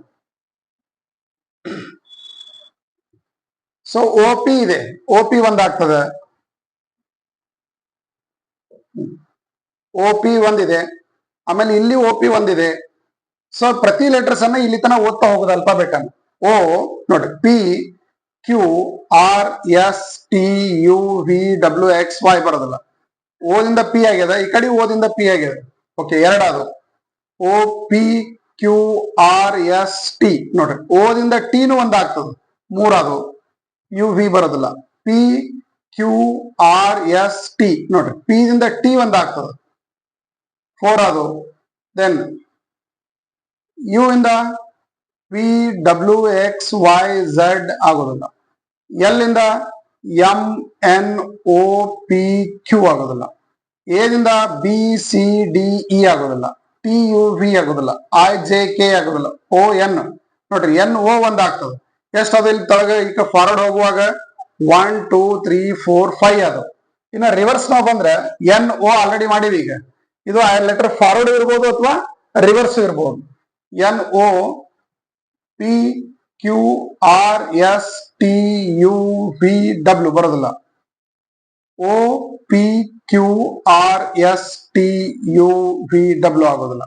ಸೊ ಒ ಪಿ ಇದೆ. ಒ ಪಿ ಒಂದಾಗ್ತದೆ ಒ ಪಿ ಒಂದಿದೆ ಆಮೇಲೆ ಇಲ್ಲಿ ಒ ಪಿ ಒಂದಿದೆ ಸೊ ಪ್ರತಿ ಲೆಟರ್ಸ್ ಅನ್ನ ಇಲ್ಲಿ ತನಕ ಓದ್ತಾ ಹೋಗೋದು ಅಲ್ಫಾಬೆಟ್ ಓ ನೋಡ್ರಿ P Q R S T U V W X Y ಬರೋದಲ್ಲ. ಓದಿಂದ ಪಿ ಆಗ್ಯದ ಈ ಕಡೆ ಓದಿಂದ ಪಿ ಆಗ್ಯದ okay ಎರಡಾದ್ರು. O P Q R S T ನೋಡ್ರಿ ಓದಿಂದ ಟಿನು ಒಂದಾಗ್ತದೆ ಆಗ್ತದ ಮೂರಾದು ಯು ವಿ ಬರೋದಿಲ್ಲ. P Q R S T ನೋಡ್ರಿ ಪಿ ದಿಂದ ಟಿ ಒಂದು ಆಗ್ತದ ಫೋರ್ ಅದು ದೆನ್ ಯು ಇಂದ P W X Y Z ಆಗೋದಿಲ್ಲ. ಎಲ್ ಇಂದ M N O P Q ಆಗೋದಿಲ್ಲ. ಎದಿಂದ ಬಿ ಸಿ ಡಿ ಇ ಆಗೋದಿಲ್ಲ. ಟಿ ಯು ವಿ ಆಗೋದಿಲ್ಲ ಐ ಜೆ ಕೆ ಆಗೋದಿಲ್ಲ ಓ ಎನ್ ನೋಡ್ರಿ ಎನ್ ಓ ಒಂದ್ ಆಗ್ತದೆ. ಎಷ್ಟು ಅದು ಇಲ್ಲಿ ತಳಗ? ಈಗ ಫಾರ್ವರ್ಡ್ ಹೋಗುವಾಗ one two three four five ಅದು. ಇನ್ನು ರಿವರ್ಸ್ ನಾವು ಬಂದ್ರೆ ಎನ್ ಓ ಆಲ್ರೆಡಿ ಮಾಡಿವಿ ಈಗ. ಇದು ಲೆಟರ್ ಫಾರ್ವರ್ಡ್ ಇರ್ಬೋದು ಅಥವಾ ರಿವರ್ಸ್ ಇರ್ಬೋದು. N O P Q R S T U B W ಬರೋದಿಲ್ಲ. O P Q R S T U V W ಆಗೋದಿಲ್ಲ.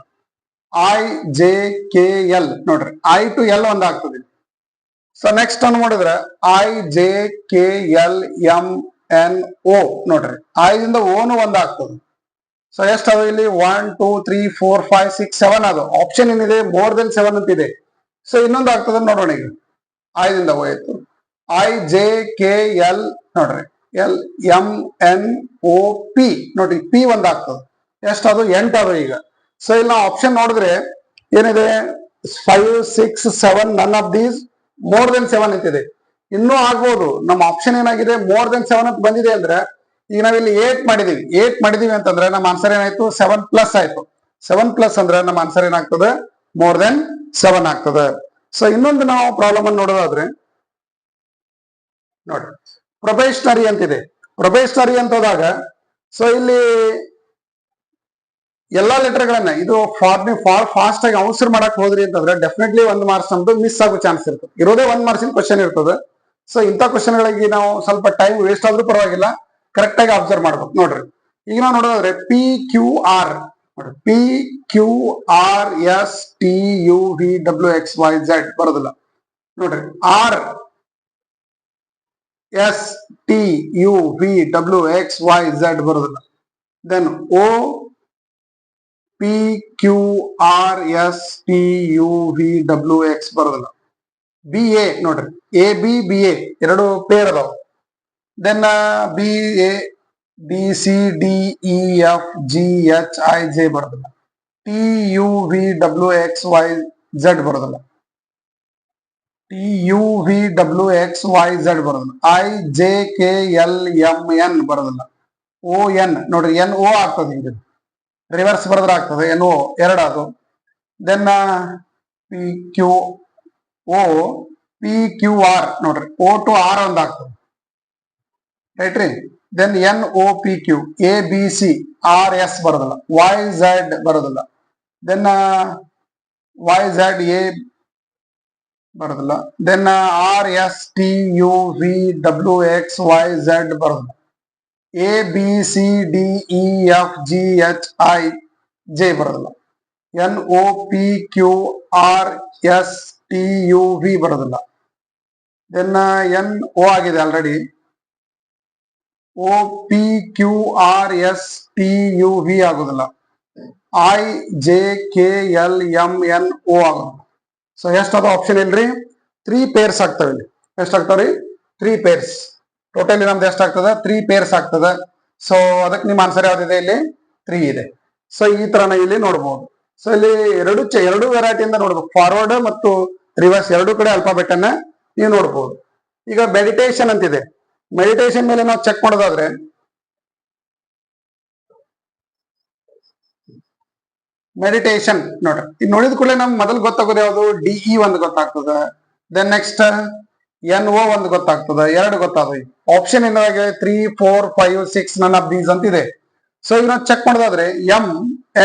ಐ ಜೆ ಕೆ ಎಲ್ ನೋಡ್ರಿ. ಐ ಟು ಎಲ್ ಒಂದ್ ಆಗ್ತದೆ. ಸೊ ನೆಕ್ಸ್ಟ್ ಅನ್ ಮಾಡಿದ್ರೆ I J K L M N O ನೋಡ್ರಿ. ಐದಿಂದ ಓನು ಒಂದ್ ಆಗ್ತದೆ. ಸೊ ಎಷ್ಟು ಅದು ಇಲ್ಲಿ? One two three four five six seven ಅದು. ಆಪ್ಷನ್ ಏನಿದೆ? ಮೋರ್ ದೆನ್ ಸೆವೆನ್ ಅಂತ ಇದೆ. ಸೊ ಇನ್ನೊಂದು ಆಗ್ತದೆ ನೋಡೋಣ ಈಗ. ಐದಿಂದ ಹೋಯ್ತು ಐ ಜೆ ಕೆ ಎಲ್ ನೋಡ್ರಿ. L M N O P ನೋಡ್ರಿ ಪಿ ಒಂದ್ ಆಗ್ತದೆ. ಎಷ್ಟು ಅದು? ಎಂಟು ಅದು ಈಗ. ಸೊ ಇಲ್ಲಿ ನಾವು ಆಪ್ಷನ್ ನೋಡಿದ್ರೆ ಏನಿದೆ? Five six seven none of these more than seven ಅಂತಿದೆ ಇನ್ನೂ ಆಗ್ಬೋದು. ನಮ್ಮ ಆಪ್ಷನ್ ಏನಾಗಿದೆ? ಮೋರ್ ದೆನ್ ಸೆವೆನ್ ಅಂತ ಬಂದಿದೆ ಅಂದ್ರೆ, ಈಗ ನಾವಿಲ್ಲಿ ಏಟ್ ಮಾಡಿದೀವಿ. ಏಟ್ ಮಾಡಿದೀವಿ ಅಂತಂದ್ರೆ ನಮ್ಮ ಆನ್ಸರ್ ಏನಾಯ್ತು? ಸೆವೆನ್ ಪ್ಲಸ್ ಆಯ್ತು. ಸೆವೆನ್ ಪ್ಲಸ್ ಅಂದ್ರೆ ನಮ್ಮ ಆನ್ಸರ್ ಏನಾಗ್ತದೆ? ಮೋರ್ ದೆನ್ ಸೆವೆನ್ ಆಗ್ತದೆ. ಸೊ ಇನ್ನೊಂದು ನಾವು ಪ್ರಾಬ್ಲಮ್ ಅನ್ನು ನೋಡೋದಾದ್ರೆ, ನೋಡ್ರಿ. ಪ್ರೊಬೇಷನರಿ ಅಂತಿದೆ. ಪ್ರೊಬೇಷನರಿ ಅಂತ ಹೋದಾಗ ಸೊ ಇಲ್ಲಿ ಎಲ್ಲಾ ಲೆಟರ್ಗಳನ್ನ ಇದು ಫಾರ್ ಫಾರ್ ಫಾಸ್ಟ್ ಆಗಿ ಆನ್ಸರ್ ಮಾಡಕ್ ಹೋದ್ರಿ ಅಂತಂದ್ರೆ ಡೆಫಿನೆಟ್ಲಿ ಒಂದ್ ಮಾರ್ಕ್ಸ್ ನಮ್ದು ಮಿಸ್ ಆಗೋ ಚಾನ್ಸ್ ಇರ್ತದೆ. ಇರೋದೇ ಒಂದ್ ಮಾರ್ಕ್ಸಿನ ಕ್ವಶನ್ ಇರ್ತದೆ. ಸೊ ಇಂಥ ಕ್ವಶನ್ಗಳಿಗೆ ನಾವು ಸ್ವಲ್ಪ ಟೈಮ್ ವೇಸ್ಟ್ ಆದ್ರೂ ಪರವಾಗಿಲ್ಲ ಕರೆಕ್ಟ್ ಆಗಿ ಅಬ್ಸರ್ವ್ ಮಾಡ್ಬೇಕು. ನೋಡ್ರಿ, ಈಗ ನಾವು ನೋಡೋದಾದ್ರೆ ಪಿ ಕ್ಯೂ ಆರ್ ನೋಡ್ರಿ P Q R S T U V W X Y Z ಬರೋದಿಲ್ಲ. ನೋಡ್ರಿ R S T U V W X Y Z ಬರೋದಿಲ್ಲ. Then O P Q R S T U V W X ಬರೋದಿಲ್ಲ. ಬಿ ಎ ನೋಡ್ರಿ. ಎ ಬಿ ಬಿ ಎ ಎರಡು ಪೇರ್ ಅದಾವ. Then B A B C D E F G H I J ಬರೋದಿಲ್ಲ. T U V W X Y Z ಬರೋದಿಲ್ಲ. T U V W X Y Z ಬರೋದಿಲ್ಲ. I J K L M N ಬರೋದಿಲ್ಲ. ಓ ಎನ್ ನೋಡ್ರಿ ಎನ್ ಓ ಆಗ್ತದೆ ಹಿಂಗೆ ರಿವರ್ಸ್ ಬರೆದ್ರೆ ಆಗ್ತದೆ ಎನ್ ಓ ಅದು. Then P Q O P Q R ನೋಡ್ರಿ ಓ ಟು ಆರ್ ಒಂದು ಆಗ್ತದೆ. ರೈಟ್ ರೀ? Then N O P Q A B C R S ಬರೋದಿಲ್ಲ. ವೈ ಝೆಡ್ ಬರೋದಿಲ್ಲ. ದೆನ್ ವೈ ಝೆಡ್ ಎ ಬರೋದಿಲ್ಲ. Then R S T U V W X Y Z ಬರೋದಿಲ್ಲ A B C D E F G H I J ಬರೋದಿಲ್ಲ. N O P Q R S T U V ಬರೋದಿಲ್ಲ. ದೆನ್ ಎನ್ ಓ ಆಗಿದೆ already O P Q R S T U V ಆಗೋದಿಲ್ಲ. I J K L M N O ಆಗೋದಿಲ್ಲ. ಸೊ ಎಷ್ಟದ ಆಪ್ಷನ್ ಇಲ್ರಿ ತ್ರೀ ಪೇರ್ಸ್ ಆಗ್ತವೆ ಇಲ್ಲಿ. ಎಷ್ಟಾಗ್ತಾವ್ರಿ ತ್ರೀ ಪೇರ್ಸ್ ಟೋಟಲಿ ನಮ್ದು ಎಷ್ಟಾಗ್ತದ? ತ್ರೀ ಪೇರ್ಸ್ ಆಗ್ತದ. ಸೊ ಅದಕ್ಕೆ ನಿಮ್ಮ ಆನ್ಸರ್ ಯಾವ್ದಿದೆ ಇಲ್ಲಿ? ತ್ರೀ ಇದೆ. ಸೊ ಈ ತರನ ಇಲ್ಲಿ ನೋಡ್ಬೋದು. ಸೊ ಇಲ್ಲಿ ಎರಡು ಎರಡು ವೆರೈಟಿಯಿಂದ ನೋಡ್ಬೋದು ಫಾರ್ವರ್ಡ್ ಮತ್ತು ರಿವರ್ಸ್ ಎರಡು ಕಡೆ ಅಲ್ಫಾಬೆಟ್ ಅನ್ನ ನೀವು ನೋಡ್ಬೋದು. ಈಗ ಮೆಡಿಟೇಷನ್ ಅಂತಿದೆ. ಮೆಡಿಟೇಷನ್ ಮೇಲೆ ನಾವು ಚೆಕ್ ಮಾಡೋದಾದ್ರೆ ಮೆಡಿಟೇಷನ್ ನೋಡ್ರಿ ಇದು ನೋಡಿದ ಕೂಡಲೇ ನಮ್ಗೆ ಮೊದಲು ಗೊತ್ತಾಗೋದು ಯಾವುದು? ಡಿ ಇ ಒಂದು ಗೊತ್ತಾಗ್ತದೆ. ದೆನ್ ನೆಕ್ಸ್ಟ್ ಎನ್ ಓ ಒಂದು ಗೊತ್ತಾಗ್ತದೆ. ಎರಡು ಗೊತ್ತಾದ. Option ಏನಾಗೆ three four five six none of ಅಂತ ಇದೆ. ಸೊ ಈಗ ನಾವು ಚೆಕ್ ಮಾಡೋದಾದ್ರೆ M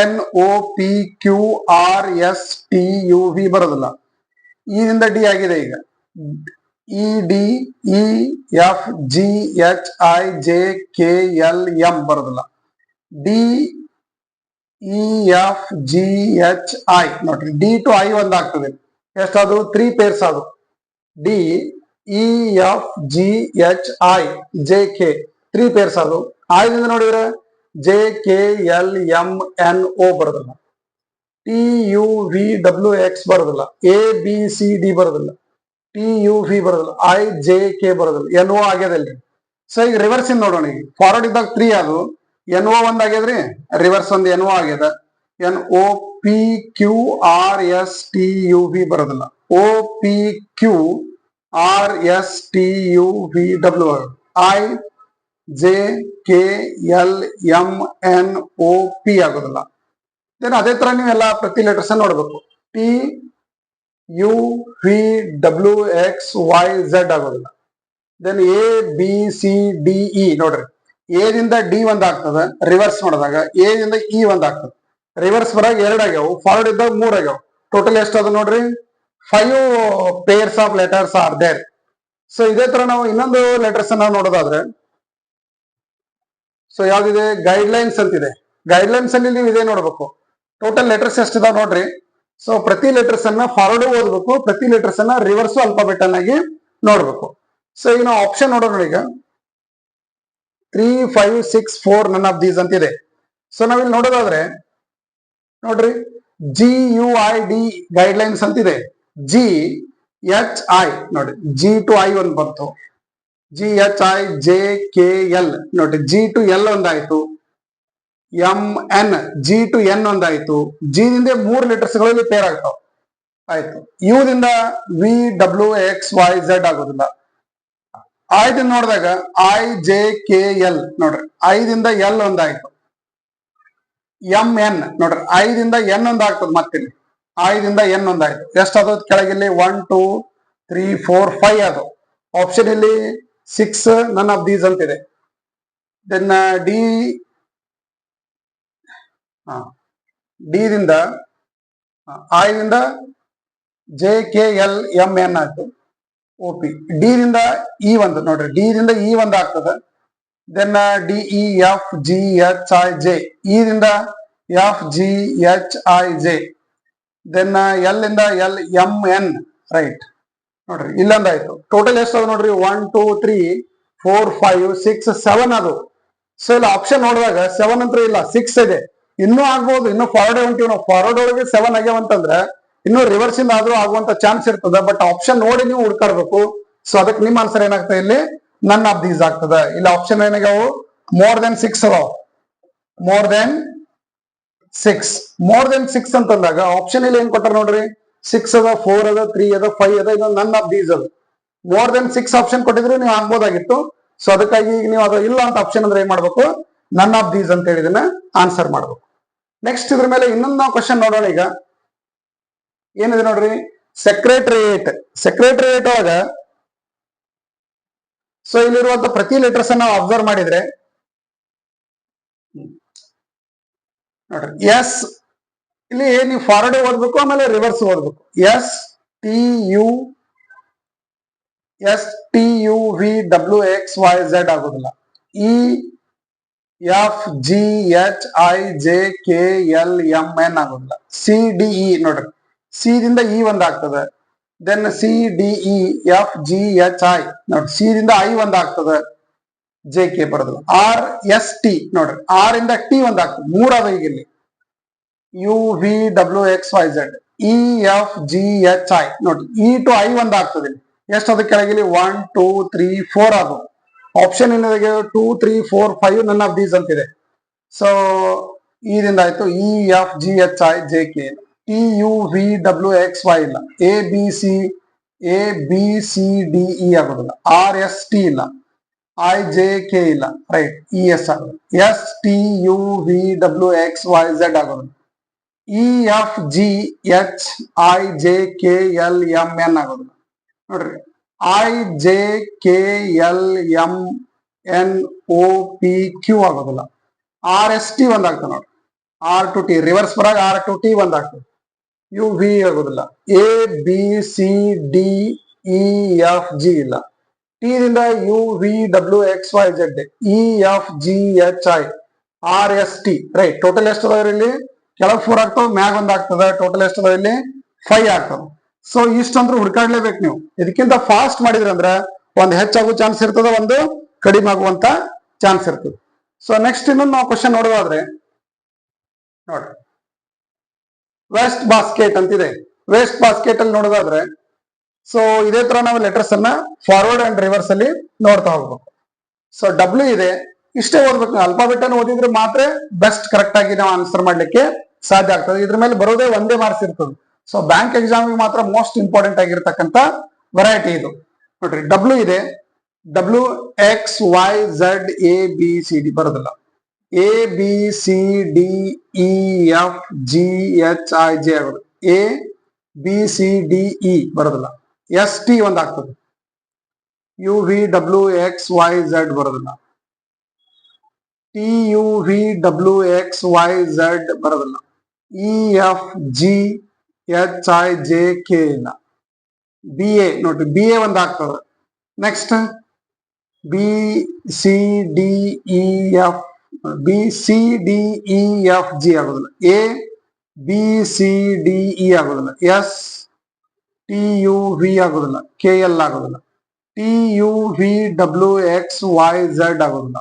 N O P Q R S T U V ಬರೋದಿಲ್ಲ. ಇದರಿಂದ ಡಿ ಆಗಿದೆ ಈಗ. E D E F G H I J K L M ಬರೋದಿಲ್ಲ. D E F G H I ನೋಡ್ರಿ ಡಿ ಟು ಐ ಒಂದ್ ಆಗ್ತದೆ. ಎಷ್ಟಾದ್ರು? ತ್ರೀ ಪೇರ್ಸ್ ಅದು. D E F G H I J K three pairs ಅದು. ಆಯ್ದಿಂದ ನೋಡಿದ್ರೆ J K L M N O ಬರೋದಿಲ್ಲ. T U V W X ಬರೋದಿಲ್ಲ. ಎ ಬಿ ಸಿ ಡಿ ಬರೋದಿಲ್ಲ. ಟಿ ಯು ವಿ ಬರೋದಿಲ್ಲ. ಐ ಜೆ ಕೆ ಬರೋದಿಲ್ಲ. ಎನ್ ಓ ಆಗ್ಯದಲ್ರಿ ಸೊ ಈಗ ರಿವರ್ಸ್ ಇಂದ ನೋಡೋಣ ಈಗ. ಫಾರ್ವರ್ಡ್ ಇದ್ದಾಗ ತ್ರೀ ಅದು. ಎನ್ ಓ ಒಂದ್ ಆಗ್ಯದ್ರಿ? ರಿವರ್ಸ್ ಒಂದ್ ಎನ್ ಓ ಆಗ್ಯದ. N O P Q R S T U V ಬರೋದಿಲ್ಲ. O P Q R S T U V W I J K L M N O P ಆಗೋದಿಲ್ಲ. ದೆನ್ ಅದೇ ತರ ನೀವೆಲ್ಲ ಪ್ರತಿ ಲೆಟರ್ಸ್ ನೋಡ್ಬೇಕು. T U V W X Y Z ಆಗೋದಿಲ್ಲ. Then A B C D E ನೋಡ್ರಿ. ಎ ದಿಂದ ಡಿ ಒಂದ್ ಆಗ್ತದ ರಿವರ್ಸ್ ಮಾಡಿದಾಗ ಎ ನಿಂದ ಇ ಒಂದ್ ಆಗ್ತದ ರಿವರ್ಸ್ ಬರಾಗ ಎರಡ್ ಆಗ್ಯಾವ ಫಾರ್ವರ್ಡ್ ಇದ್ದಾಗ ಮೂರ್ ಆಗ್ಯಾವ. ಟೋಟಲ್ ಎಷ್ಟದ ನೋಡ್ರಿ? Five pairs of letters are there so ಇದೇ ತರ ನಾವು ಇನ್ನೊಂದು ಲೆಟರ್ಸ್ ಅನ್ನ ನೋಡೋದಾದ್ರೆ ಸೊ ಯಾವ್ದಿದೆ? ಗೈಡ್ ಲೈನ್ಸ್ ಅಂತಿದೆ. ಗೈಡ್ ಲೈನ್ಸ್ ಅಲ್ಲಿ ನೀವು ಇದೇ ನೋಡ್ಬೇಕು. ಟೋಟಲ್ ಲೆಟರ್ಸ್ ಎಷ್ಟಿದಾವ ನೋಡ್ರಿ? ಸೊ ಪ್ರತಿ ಲೆಟರ್ಸ್ ಅನ್ನ ಫಾರ್ವರ್ಡ್ ಓದ್ಬೇಕು, ಪ್ರತಿ ಲೆಟರ್ಸ್ ಅನ್ನ ರಿವರ್ಸ್ ಅಲ್ಫಾಬೆಟ್ ಆಗಿ ನೋಡ್ಬೇಕು. ಸೊ ಈಗ ನಾವು ಆಪ್ಷನ್ ನೋಡೋಣ ಈಗ. Three five six four none of these ಅಂತಿದೆ. ಸೊ ನಾವಿಲ್ಲಿ ನೋಡೋದಾದ್ರೆ, ನೋಡ್ರಿ G U I D guidelines ಅಂತಿದೆ. ಜಿ ಎಚ್ ಐ ನೋಡಿ ಜಿ ಟು ಐ ಒಂದು ಬಂತು. G H I J K L ನೋಡಿ G to L ಒಂದಾಯ್ತು. M N G to N ಒಂದಾಯ್ತು. G ನಿಂದ ಮೂರು ಲೆಟರ್ಸ್ಗಳಲ್ಲಿ ಪೇರ್ ಆಗ್ತಾವ. ಆಯ್ತು. ಯು ದಿಂದ V W X Y Z ಆಗೋದಿಲ್ಲ. ಆಯ್ತು ನೋಡಿದಾಗ ಐ ಜೆ ಕೆ ಎಲ್ ನೋಡ್ರಿ. ಐದಿಂದ ಎಲ್ ಒಂದಾಯ್ತು. ಎಂ ಎನ್ ನೋಡ್ರಿ. ಐದಿಂದ ಎನ್ ಒಂದಾಗ್ತದ ಮತ್ತೆ ಮತ್ತಿಲ್ಲಿ ಐದಿಂದ ಎನ್ ಒಂದಾಯ್ತು. ಎಷ್ಟಾದ ಕೆಳಗಿಲ್ಲಿ? One two three four five ಅದು. ಆಪ್ಷನ್ ಇಲ್ಲಿ ಸಿಕ್ಸ್ ನನ್ ಆಫ್ ದೀಸ್ ಅಂತಿದೆ. ದೆನ್ ಡಿ ಡಿ ದಿಂದ ಐದಿಂದ J K L M N ಆಯ್ತು. ಒ ಪಿ ಡಿ ದಿಂದ ಇ ಒಂದು, ನೋಡ್ರಿ. ಡಿ ದಿಂದ ಇ ಒಂದು ಆಗ್ತದೆ. Then D E F G H I J E F G H I J then L ಇಂದ ಎಲ್ ಎಂ ಎನ್ ರೈಟ್ ನೋಡ್ರಿ ಇಲ್ಲೊಂದಾಯ್ತು ಟೋಟಲ್ ಎಷ್ಟು ಅದ ನೋಡ್ರಿ? One two three four five six seven ಅದು. ಸೊ ಇಲ್ಲಿ ಆಪ್ಷನ್ ನೋಡಿದಾಗ ಸೆವೆನ್ ಅಂತ ಇಲ್ಲ ಸಿಕ್ಸ್ ಇದೆ. ಇನ್ನೂ ಆಗ್ಬೋದು, ಇನ್ನೂ ಫಾರ್ವರ್ಡ್ ಹೊಂಟಿವಿ ನಾವು ಫಾರ್ವರ್ಡ್ ಒಳಗೆ ಸೆವೆನ್ ಆಗ್ಯಾವಂತಂದ್ರೆ ಇನ್ನೂ ರಿವರ್ಸ್ ಇಂದ ಆದ್ರೂ ಆಗುವಂತ ಚಾನ್ಸ್ ಇರ್ತದೆ. ಬಟ್ ಆಪ್ಷನ್ ನೋಡಿ ನೀವು ಹುಡ್ಕಾಡ್ಬೇಕು. ಸೊ ಅದಕ್ಕೆ ನಿಮ್ಮ ಆನ್ಸರ್ ಏನಾಗ್ತದೆ ಇಲ್ಲಿ? ನನ್ ಆಫ್ ದೀಸ್ ಆಗ್ತದೆ. ಇಲ್ಲಿ ಆಪ್ಷನ್ ಏನಾಗ್ಯಾವು? ಮೋರ್ ದೆನ್ ಸಿಕ್ಸ್ ಅದಾವ. More than six more than six ಅಂತಂದಾಗ ಆಪ್ಷನ್ ಇಲ್ಲಿ ಏನ್ ಕೊಟ್ಟಾರ ನೋಡ್ರಿ? ಸಿಕ್ಸ್ ಅದ ಫೋರ್ ಅದ ತ್ರೀ ಅದ ಫೈವ್ ಅದ ಇದು ನನ್ ಆಫ್ ದೀಸ್ ಅದ. ಮೋರ್ ದೆನ್ ಸಿಕ್ಸ್ ಆಪ್ಷನ್ ಕೊಟ್ಟಿದ್ರೆ ನೀವು ಆಗ್ಬೋದಾಗಿತ್ತು. ಸೊ ಅದಕ್ಕಾಗಿ ಈಗ ನೀವು ಅದು ಇಲ್ಲ ಅಂತ ಆಪ್ಷನ್ ಅಂದ್ರೆ ಏನ್ ಮಾಡ್ಬೇಕು? ನನ್ ಆಫ್ ದೀಸ್ ಅಂತ ಹೇಳಿ ಇದನ್ನ ಆನ್ಸರ್ ಮಾಡ್ಬೇಕು. ನೆಕ್ಸ್ಟ್ ಇದ್ರ ಮೇಲೆ ಇನ್ನೊಂದು ನಾವು ಕ್ವಶನ್ ನೋಡೋಣ ಈಗ. ಏನಿದೆ ನೋಡ್ರಿ? ಸೆಕ್ರೆಟರಿಯೇಟ್ ಸೆಕ್ರೆಟರಿಯೇಟ್ ಒಳಗ ಸೊ ಇಲ್ಲಿರುವಂತ ಪ್ರತಿ ಲೆಟರ್ಸ್ ಅನ್ನ ನಾವು ಅಬ್ಸರ್ವ್ ಮಾಡಿದ್ರೆ ನೋಡ್ರಿ ಎಸ್ ಇಲ್ಲಿ ನೀವು ಫಾರ್ವರ್ಡ್ ಓದ್ಬೇಕು, ಆಮೇಲೆ ರಿವರ್ಸ್ ಓದ್ಬೇಕು. S T U S T U V W X Y Z ಆಗೋದಿಲ್ಲ. E F G H I J K L M N ಆಗೋದಿಲ್ಲ. ಸಿ ಡಿ ಇ ನೋಡ್ರಿ. ಸಿ ದಿಂದ ಇ ಒಂದ್ ಆಗ್ತದೆ then C D E F G H I ನೋಡ್ರಿ ಸಿ ದಿಂದ ಐ ಒಂದ್ ಆಗ್ತದೆ ಜೆ ಕೆ ಬರೋದು ಆರ್ ಎಸ್ ಟಿ ನೋಡ್ರಿ ಆರ್ ಇಂದ ಟಿ ಒಂದ್ ಆಗ್ತದೆ ಮೂರಾದ ಈಗ ಇಲ್ಲಿ U V W X Y Z E F G H I ನೋಡ್ರಿ ಇ ಟು ಐ ಒಂದ್ ಆಗ್ತದೆ ಎಷ್ಟು ಅದ ಕೆಳಗಿಲಿ ಒನ್ ಟೂ ತ್ರೀ ಫೋರ್ ಅದು. ಆಪ್ಷನ್ ಏನಿದೆ two three four five none of these ಅಂತಿದೆ. ಸೊ ಇದಿಂದ ಆಯ್ತು. E F G H I J K T U V W X Y ಇಲ್ಲ A B C A B C D E ಆಗೋದಿಲ್ಲ ಆರ್ ಎಸ್ ಟಿ ಇಲ್ಲ ಐ ಜೆ ಕೆ ಇಲ್ಲ ರೈಟ್ ಇ ಎಸ್ ಆಗೋದು S T U V W X Y Z ಆಗೋದು E F G H I J K L M N ಆಗೋದಿಲ್ಲ ನೋಡ್ರಿ I J K L M N O P Q ಆಗೋದಿಲ್ಲ ಆರ್ ಎಸ್ ಟಿ ಒಂದಾಗ್ತದೆ ನೋಡ್ರಿ ಆರ್ ಟು ಟಿ ರಿವರ್ಸ್ ಬರಾಗ ಆರ್ ಟು ಟಿ ಒಂದಾಗ್ತದೆ ಯು ವಿ ಆಗೋದಿಲ್ಲ. A, B, C, D, E, F, G ಇಲ್ಲ. ಟಿ ದಿಂದ U, V, W, X, Y Z E, F, G, H, I, R, S, T, right. Total ಎಷ್ಟು ಅದಾವ ಇಲ್ಲಿ? ಕೆಳಗ್ ಫೋರ್ ಆಗ್ತಾವ, ಮ್ಯಾಗ್ ಒಂದ್ ಆಗ್ತದ. ಟೋಟಲ್ ಎಷ್ಟು ಅದಾವ ಇಲ್ಲಿ? ಫೈವ್ ಆಗ್ತಾವ. ಸೊ ಇಷ್ಟಂದ್ರೂ ಹುಡ್ಕಾಡ್ಲೇಬೇಕು ನೀವು. ಇದಕ್ಕಿಂತ ಫಾಸ್ಟ್ ಮಾಡಿದ್ರಿ ಅಂದ್ರ ಒಂದ್ ಹೆಚ್ಚಾಗೋ ಚಾನ್ಸ್ ಇರ್ತದ, ಒಂದು ಕಡಿಮೆ ಆಗುವಂತ ಚಾನ್ಸ್ ಇರ್ತದೆ. ಸೊ ನೆಕ್ಸ್ಟ್ ಇನ್ನೊಂದು ನಾವು ಕ್ವಶನ್ ನೋಡೋದಾದ್ರೆ, ನೋಡ್ರಿ. ವೆಸ್ಟ್ ಬಾಸ್ಕೆಟ್ ಅಂತಿದೆ. ವೆಸ್ಟ್ ಬಾಸ್ಕೆಟ್ ಅಲ್ಲಿ ನೋಡೋದಾದ್ರೆ ಸೊ ಇದೇ ತರ ನಾವು ಲೆಟರ್ಸ್ ಅನ್ನ ಫಾರ್ವರ್ಡ್ ಅಂಡ್ ರಿವರ್ಸ್ ಅಲ್ಲಿ ನೋಡ್ತಾ ಹೋಗ್ಬೇಕು. ಸೊ ಡಬ್ಲ್ಯೂ ಇದೆ. ಇಷ್ಟೇ ಓದ್ಬೇಕು. ಅಲ್ಫಾಬೆಟ್ ಅನ್ನು ಓದಿದ್ರೆ ಮಾತ್ರ ಬೆಸ್ಟ್ ಕರೆಕ್ಟ್ ಆಗಿ ನಾವು ಆನ್ಸರ್ ಮಾಡ್ಲಿಕ್ಕೆ ಸಾಧ್ಯ ಆಗ್ತದೆ. ಇದ್ರ ಮೇಲೆ ಬರೋದೇ ಒಂದೇ ಮಾರ್ಕ್ಸ್ ಇರ್ತದೆ. ಸೊ ಬ್ಯಾಂಕ್ ಎಕ್ಸಾಮ್ ಮಾತ್ರ ಮೋಸ್ಟ್ ಇಂಪಾರ್ಟೆಂಟ್ ಆಗಿರ್ತಕ್ಕಂಥ ವೆರೈಟಿ ಇದು. ನೋಡ್ರಿ ಡಬ್ಲ್ಯೂ ಇದೆ. W X Y Z A B C D ಬರೋದಿಲ್ಲ. A B C D E F G H I J ಆಗೋದು A B C D E ಬರೋದಿಲ್ಲ. ಎಸ್ ಟಿ ಒಂದ್ ಆಗ್ತದೆ. U V W X Y Z ಬರೋದಿಲ್ಲ. T U V W X Y Z ಬರೋದಿಲ್ಲ. E F G H I J K ಇಲ್ಲ. ಬಿ ಎ ನೋಡ್ರಿ. ಬಿ ಎ ಒಂದ್ ಆಗ್ತದೆ. Next B C D E F B C D E F G ಆಗೋದಿಲ್ಲ A B C D E ಆಗೋದಿಲ್ಲ ಎಸ್ ಟಿ ಯು ವಿ ಆಗೋದಿಲ್ಲ ಕೆ ಎಲ್ ಆಗೋದಿಲ್ಲ T U V W X Y Z ಆಗೋದಿಲ್ಲ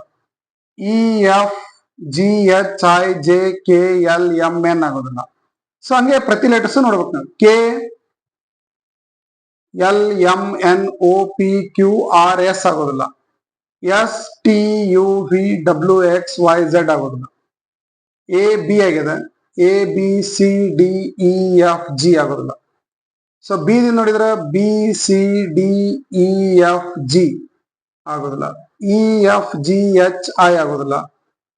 E F G H I J K L M N ಆಗೋದಿಲ್ಲ ಸೊ ಹಂಗೆ ಪ್ರತಿ ಲೆಟರ್ಸ್ ನೋಡ್ಬೇಕು ನಾವು K L M N O P Q R S ಆಗೋದಿಲ್ಲ S T U V W X Y Z ಆಗೋದಿಲ್ಲ. ಎ ಬಿ ಆಗಿದೆ. A B C D E F G ಆಗೋದಿಲ್ಲ. ಸೊ ಬಿ ನೋಡಿದ್ರೆ B C D E F G ಆಗೋದಿಲ್ಲ. E F G H I ಆಗೋದಿಲ್ಲ.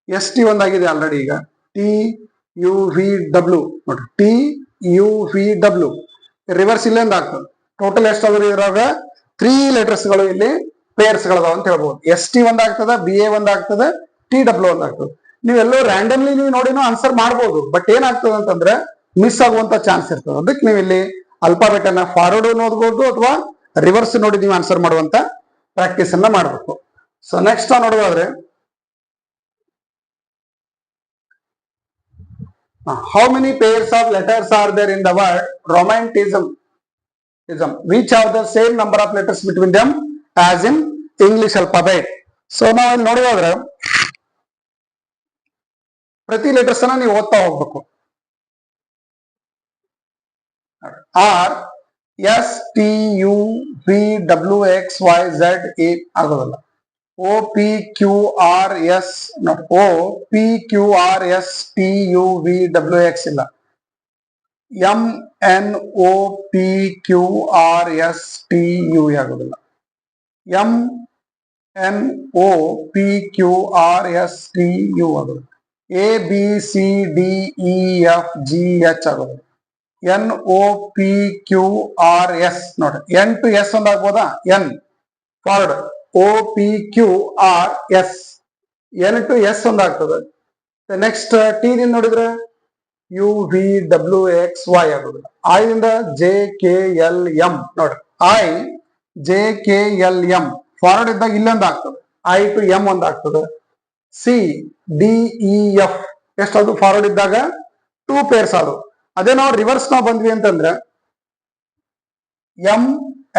ಎಸ್ ಟಿ ಒಂದಾಗಿದೆ ಆಲ್ರೆಡಿ ಈಗ. ಟಿ ಯು ವಿ ಡಬ್ಲ್ಯೂ ನೋಡ್ರಿ. T U V W reverse ಇಲ್ಲಿಂದ ಆಗ್ತದೆ ಟೋಟಲ್ ಎಷ್ಟು ಅದ್ರ ಇದ್ರಾಗ ತ್ರೀ ಲೆಟರ್ಸ್ಗಳು ಇಲ್ಲಿ ಪೇರ್ಸ್ ಗಳದಾವ ಅಂತ ಹೇಳ್ಬೋದು. ಎಸ್ ಟಿ ಒಂದಾಗ್ತದ ಬಿ ಎ ಒಂದಾಗ್ತದೆ ಟಿ ಡಬ್ಲ್ಯೂ ಒಂದಾಗ್ತದೆ ನೀವೆಲ್ಲೋ ರ್ಯಾಂಡಮ್ಲಿ ನೀವು ನೋಡಿನೂ ಆನ್ಸರ್ ಮಾಡ್ಬೋದು. ಬಟ್ ಏನಾಗ್ತದೆ ಅಂತಂದ್ರೆ ಮಿಸ್ ಆಗುವಂತ ಚಾನ್ಸ್ ಇರ್ತದೆ. ಅದಕ್ಕೆ ನೀವು ಇಲ್ಲಿ ಅಲ್ಫಾಬೆಟ್ ಅನ್ನ ಫಾರ್ವರ್ಡ್ ಓದ್ಬೋದು ಅಥವಾ ರಿವರ್ಸ್ ನೋಡಿ ನೀವು ಆನ್ಸರ್ ಮಾಡುವಂತ ಪ್ರಾಕ್ಟೀಸ್ ಅನ್ನ ಮಾಡಬೇಕು. ಸೊ ನೆಕ್ಸ್ಟ್ ನೋಡೋದಾದ್ರೆ how many pairs of letters are there in the word romanticism which have the same number of letters between them? As in English alphabet. So ನಾವು ಇಲ್ಲಿ ನೋಡೋದಾದ್ರೆ ಪ್ರತಿ ಲೆಟರ್ಸ್ ಅನ್ನ ನೀವು ಓದ್ತಾ ಹೋಗ್ಬೇಕು. R S T U V W X Y Z A ಆಗೋದಿಲ್ಲ. O P Q R S O P Q R S T U V W X ಇಲ್ಲ. M N O P Q R S T U ಆಗೋದಿಲ್ಲ. M N O P Q R S T U ಆಗೋದಿಲ್ಲ A B C D E F G H ಆಗೋದಿಲ್ಲ N O P Q R S ನೋಡ್ರಿ ಎನ್ ಟು ಎಸ್ ಒಂದ್ ಆಗ್ಬೋದಾ N forward O P Q R S N to S ಒಂದ್ ಆಗ್ತದೆ ನೆಕ್ಸ್ಟ್ ಟಿ ದಿಂದ ನೋಡಿದ್ರೆ U V W X Y ಆಗೋದಿಲ್ಲ. ಐ ದಿಂದ ಜೆ ಕೆ ಎಲ್ ಎಂ ನೋಡ್ರಿ I J K L M forward ಇದ್ದಾಗ ಇಲ್ಲೊಂದು ಆಗ್ತದೆ. ಐ ಟು ಎಂ ಒಂದು ಆಗ್ತದೆ. ಸಿ ಡಿ ಇ ಎಫ್ ಎಷ್ಟದು ಫಾರ್ವರ್ಡ್ ಇದ್ದಾಗ? ಟೂ ಪೇರ್ಸ್ ಅದು. ಅದೇ ನಾವು ರಿವರ್ಸ್ ನಾವು ಬಂದ್ವಿ ಅಂತಂದ್ರೆ M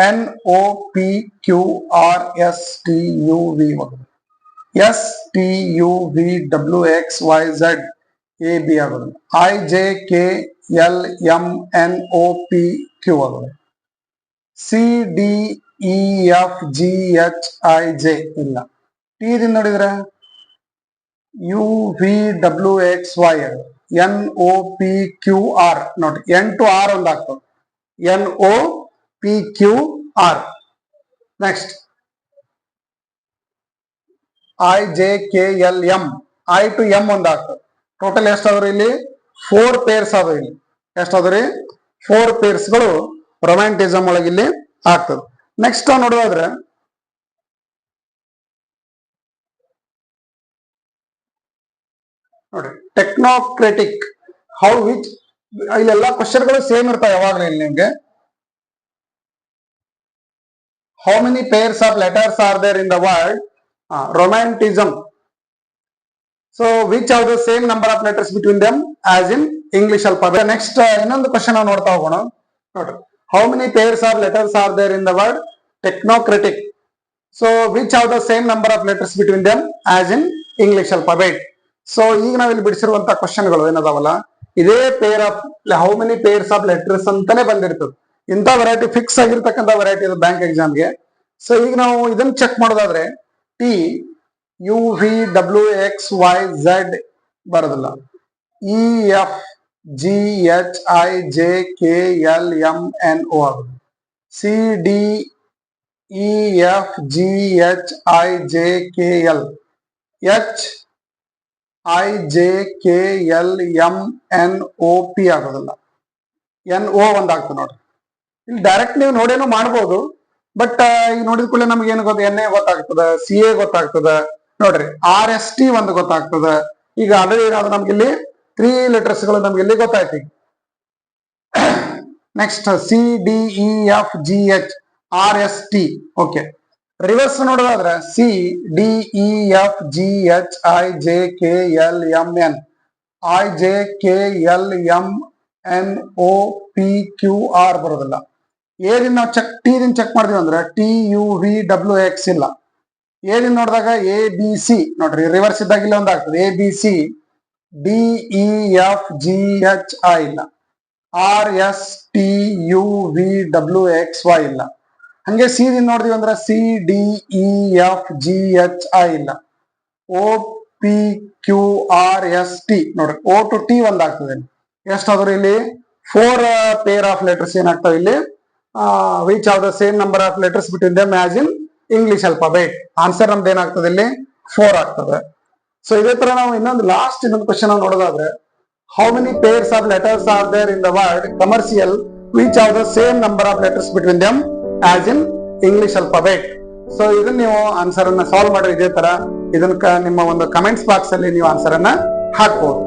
N O P Q R S T U V S T U V W X Y Z A B ಆಗೋದು. I J K L M N O P Q ಆಗೋದು. C D E F G H I J ಇಲ್ಲ. ಟಿ ದಿಂದ ನೋಡಿದ್ರೆ? U V W X Y N O P Q R ನೋಡಿ ಟು ಆರ್ ಒಂದು ಆಗ್ತದೆ. N O P Q R next I J K L M I to M ಒಂದು ಆಗ್ತದೆ. ಟೋಟಲ್ ಎಷ್ಟಾದ್ರು ಇಲ್ಲಿ? ಫೋರ್ ಪೇರ್ಸ್ ಅದಾವ ಇಲ್ಲಿ. ಎಷ್ಟಾದ್ರಿ ಫೋರ್ ಪೇರ್ಸ್ಗಳು ರೊಮ್ಯಾಂಟಿಸಮ್ ಒಳಗೆ ಇಲ್ಲಿ ಆಗ್ತದೆ. ನೆಕ್ಸ್ಟ್ ನೋಡೋದಾದ್ರೆ. ನೋಡಿ ಟೆಕ್ನೋಕ್ರೆಟಿಕ್ ಹೌ ವಿಚ್ ಇಲ್ಲೆಲ್ಲ ಕ್ವಶನ್ಗಳು ಸೇಮ್ ಇರ್ತಾವೆ ಯಾವಾಗಲೂ ಇಲ್ಲಿ ನಿಮ್ಗೆ. How many pairs of letters are there in the world romanticism so which are the same number of letters between them as in English alpha next ಇನ್ನೊಂದು ಕ್ವಶನ್ ನೋಡ್ತಾ ಹೋಗೋಣ. ನೋಡ್ರಿ. How many pairs of letters are there in the word? Technocratic. So, which of the same number of letters between them as in english alphabet? So, ಈಗ ನಾವಿಲ್ಲಿ ಬಿಡಿಸಿರುವಂತ ಕ್ವಶನ್ಗಳು ಏನದಾವಲ್ಲ? ಇದೇ pair of how many pairs of letters ಅಂತಾನೆ ಬಂದಿರ್ತದೆ. ಇಂಥ ವೆರೈಟಿ ಫಿಕ್ಸ್ ಆಗಿರ್ತಕ್ಕಂಥ ವೆರೈಟಿ ಇದೆ ಬ್ಯಾಂಕ್ ಎಕ್ಸಾಮ್ಗೆ ಸೊ ಈಗ ನಾವು ಇದನ್ನ ಚೆಕ್ ಮಾಡೋದಾದ್ರೆ T U V W X Y Z ಬರೋದಿಲ್ಲ. E F G H I J K L M N O C C D E F G H I J K L H I J K L M N O P ಆಗೋದಿಲ್ಲ. ಎನ್ ಓ ಒಂದಾಗ್ತದೆ ನೋಡ್ರಿ. ಇಲ್ಲಿ ಡೈರೆಕ್ಟ್ ನೀವು ನೋಡೇನೋ ಮಾಡ್ಬೋದು ಬಟ್ ಈಗ ನೋಡಿದ ಕೂಡಲೇ ನಮ್ಗೆ ಏನು ಗೊತ್ತ ಎನ್ ಎ ಗೊತ್ತಾಗ್ತದ ಸಿ ಎ ಗೊತ್ತಾಗ್ತದ. ನೋಡ್ರಿ ಆರ್ ಎಸ್ ಟಿ ಒಂದು ಗೊತ್ತಾಗ್ತದ. ಈಗ ಆಲ್ರೆಡಿ ಏನಾದ್ರು ನಮ್ಗೆ ಇಲ್ಲಿ ತ್ರೀ ಲೆಟರ್ಸ್ಗಳು ನಮ್ಗೆ ಎಲ್ಲಿ ಗೊತ್ತಾಯ್ತು next C D E F G H R S T okay reverse ನೋಡೋದಾದ್ರೆ C D E F G H I J K L M N I J K L M N O P Q R ಬರೋದಿಲ್ಲ. ಏದಿಂದ ನಾವು ಚೆಕ್ ಟಿ ಚೆಕ್ ಮಾಡ್ತೀವಿ ಅಂದ್ರೆ T U V W X ಇಲ್ಲ. ಏದಿಂದ ನೋಡಿದಾಗ ಎ ಬಿ ಸಿ ನೋಡ್ರಿ ರಿವರ್ಸ್ ಇದ್ದಾಗ ಇಲ್ಲ ಒಂದಾಗ್ತದೆ A B C D E F G H I ಇಲ್ಲ. R S T U V W X Y ಇಲ್ಲ. ಹಂಗೆ ಸಿ ದಿಂದ ನೋಡಿದ್ವಿ ಅಂದ್ರೆ C D E F G H I ಇಲ್ಲ. O P Q R S T ನೋಡ್ರಿ. ಓ ಟು ಟಿ ಒಂದಾಗ್ತದೆ ಎಷ್ಟಾದ್ರು ಇಲ್ಲಿ? ಫೋರ್ ಪೇರ್ ಆಫ್ ಲೆಟರ್ಸ್ ಏನಾಗ್ತಾವೆ ಇಲ್ಲಿ? Which are the same number of letters between the in English alphabet answer ನಮ್ದು ಏನಾಗ್ತದೆ ಇಲ್ಲಿ? ಫೋರ್ ಆಗ್ತದೆ. ಸೊ ಇದೇ ತರ ನಾವು ಇನ್ನೊಂದು ಲಾಸ್ಟ್ ಇನ್ನೊಂದು ಕ್ವಶನ್ ನೋಡೋದಾದ್ರೆ how many pairs of letters are there in the word commercial which are the same number of letters between them as in English alphabet so ಇದನ್ನ ನೀವು ಆನ್ಸರ್ ಅನ್ನ ಸಾಲ್ವ್ ಮಾಡಿ ಇದೇ ತರ. ಇದನ್ನ ನಿಮ್ಮ ಒಂದು ಕಮೆಂಟ್ಸ್ ಬಾಕ್ಸ್ ಅಲ್ಲಿ ನೀವು ಆನ್ಸರ್ ಅನ್ನ ಹಾಕ್ಬಹುದು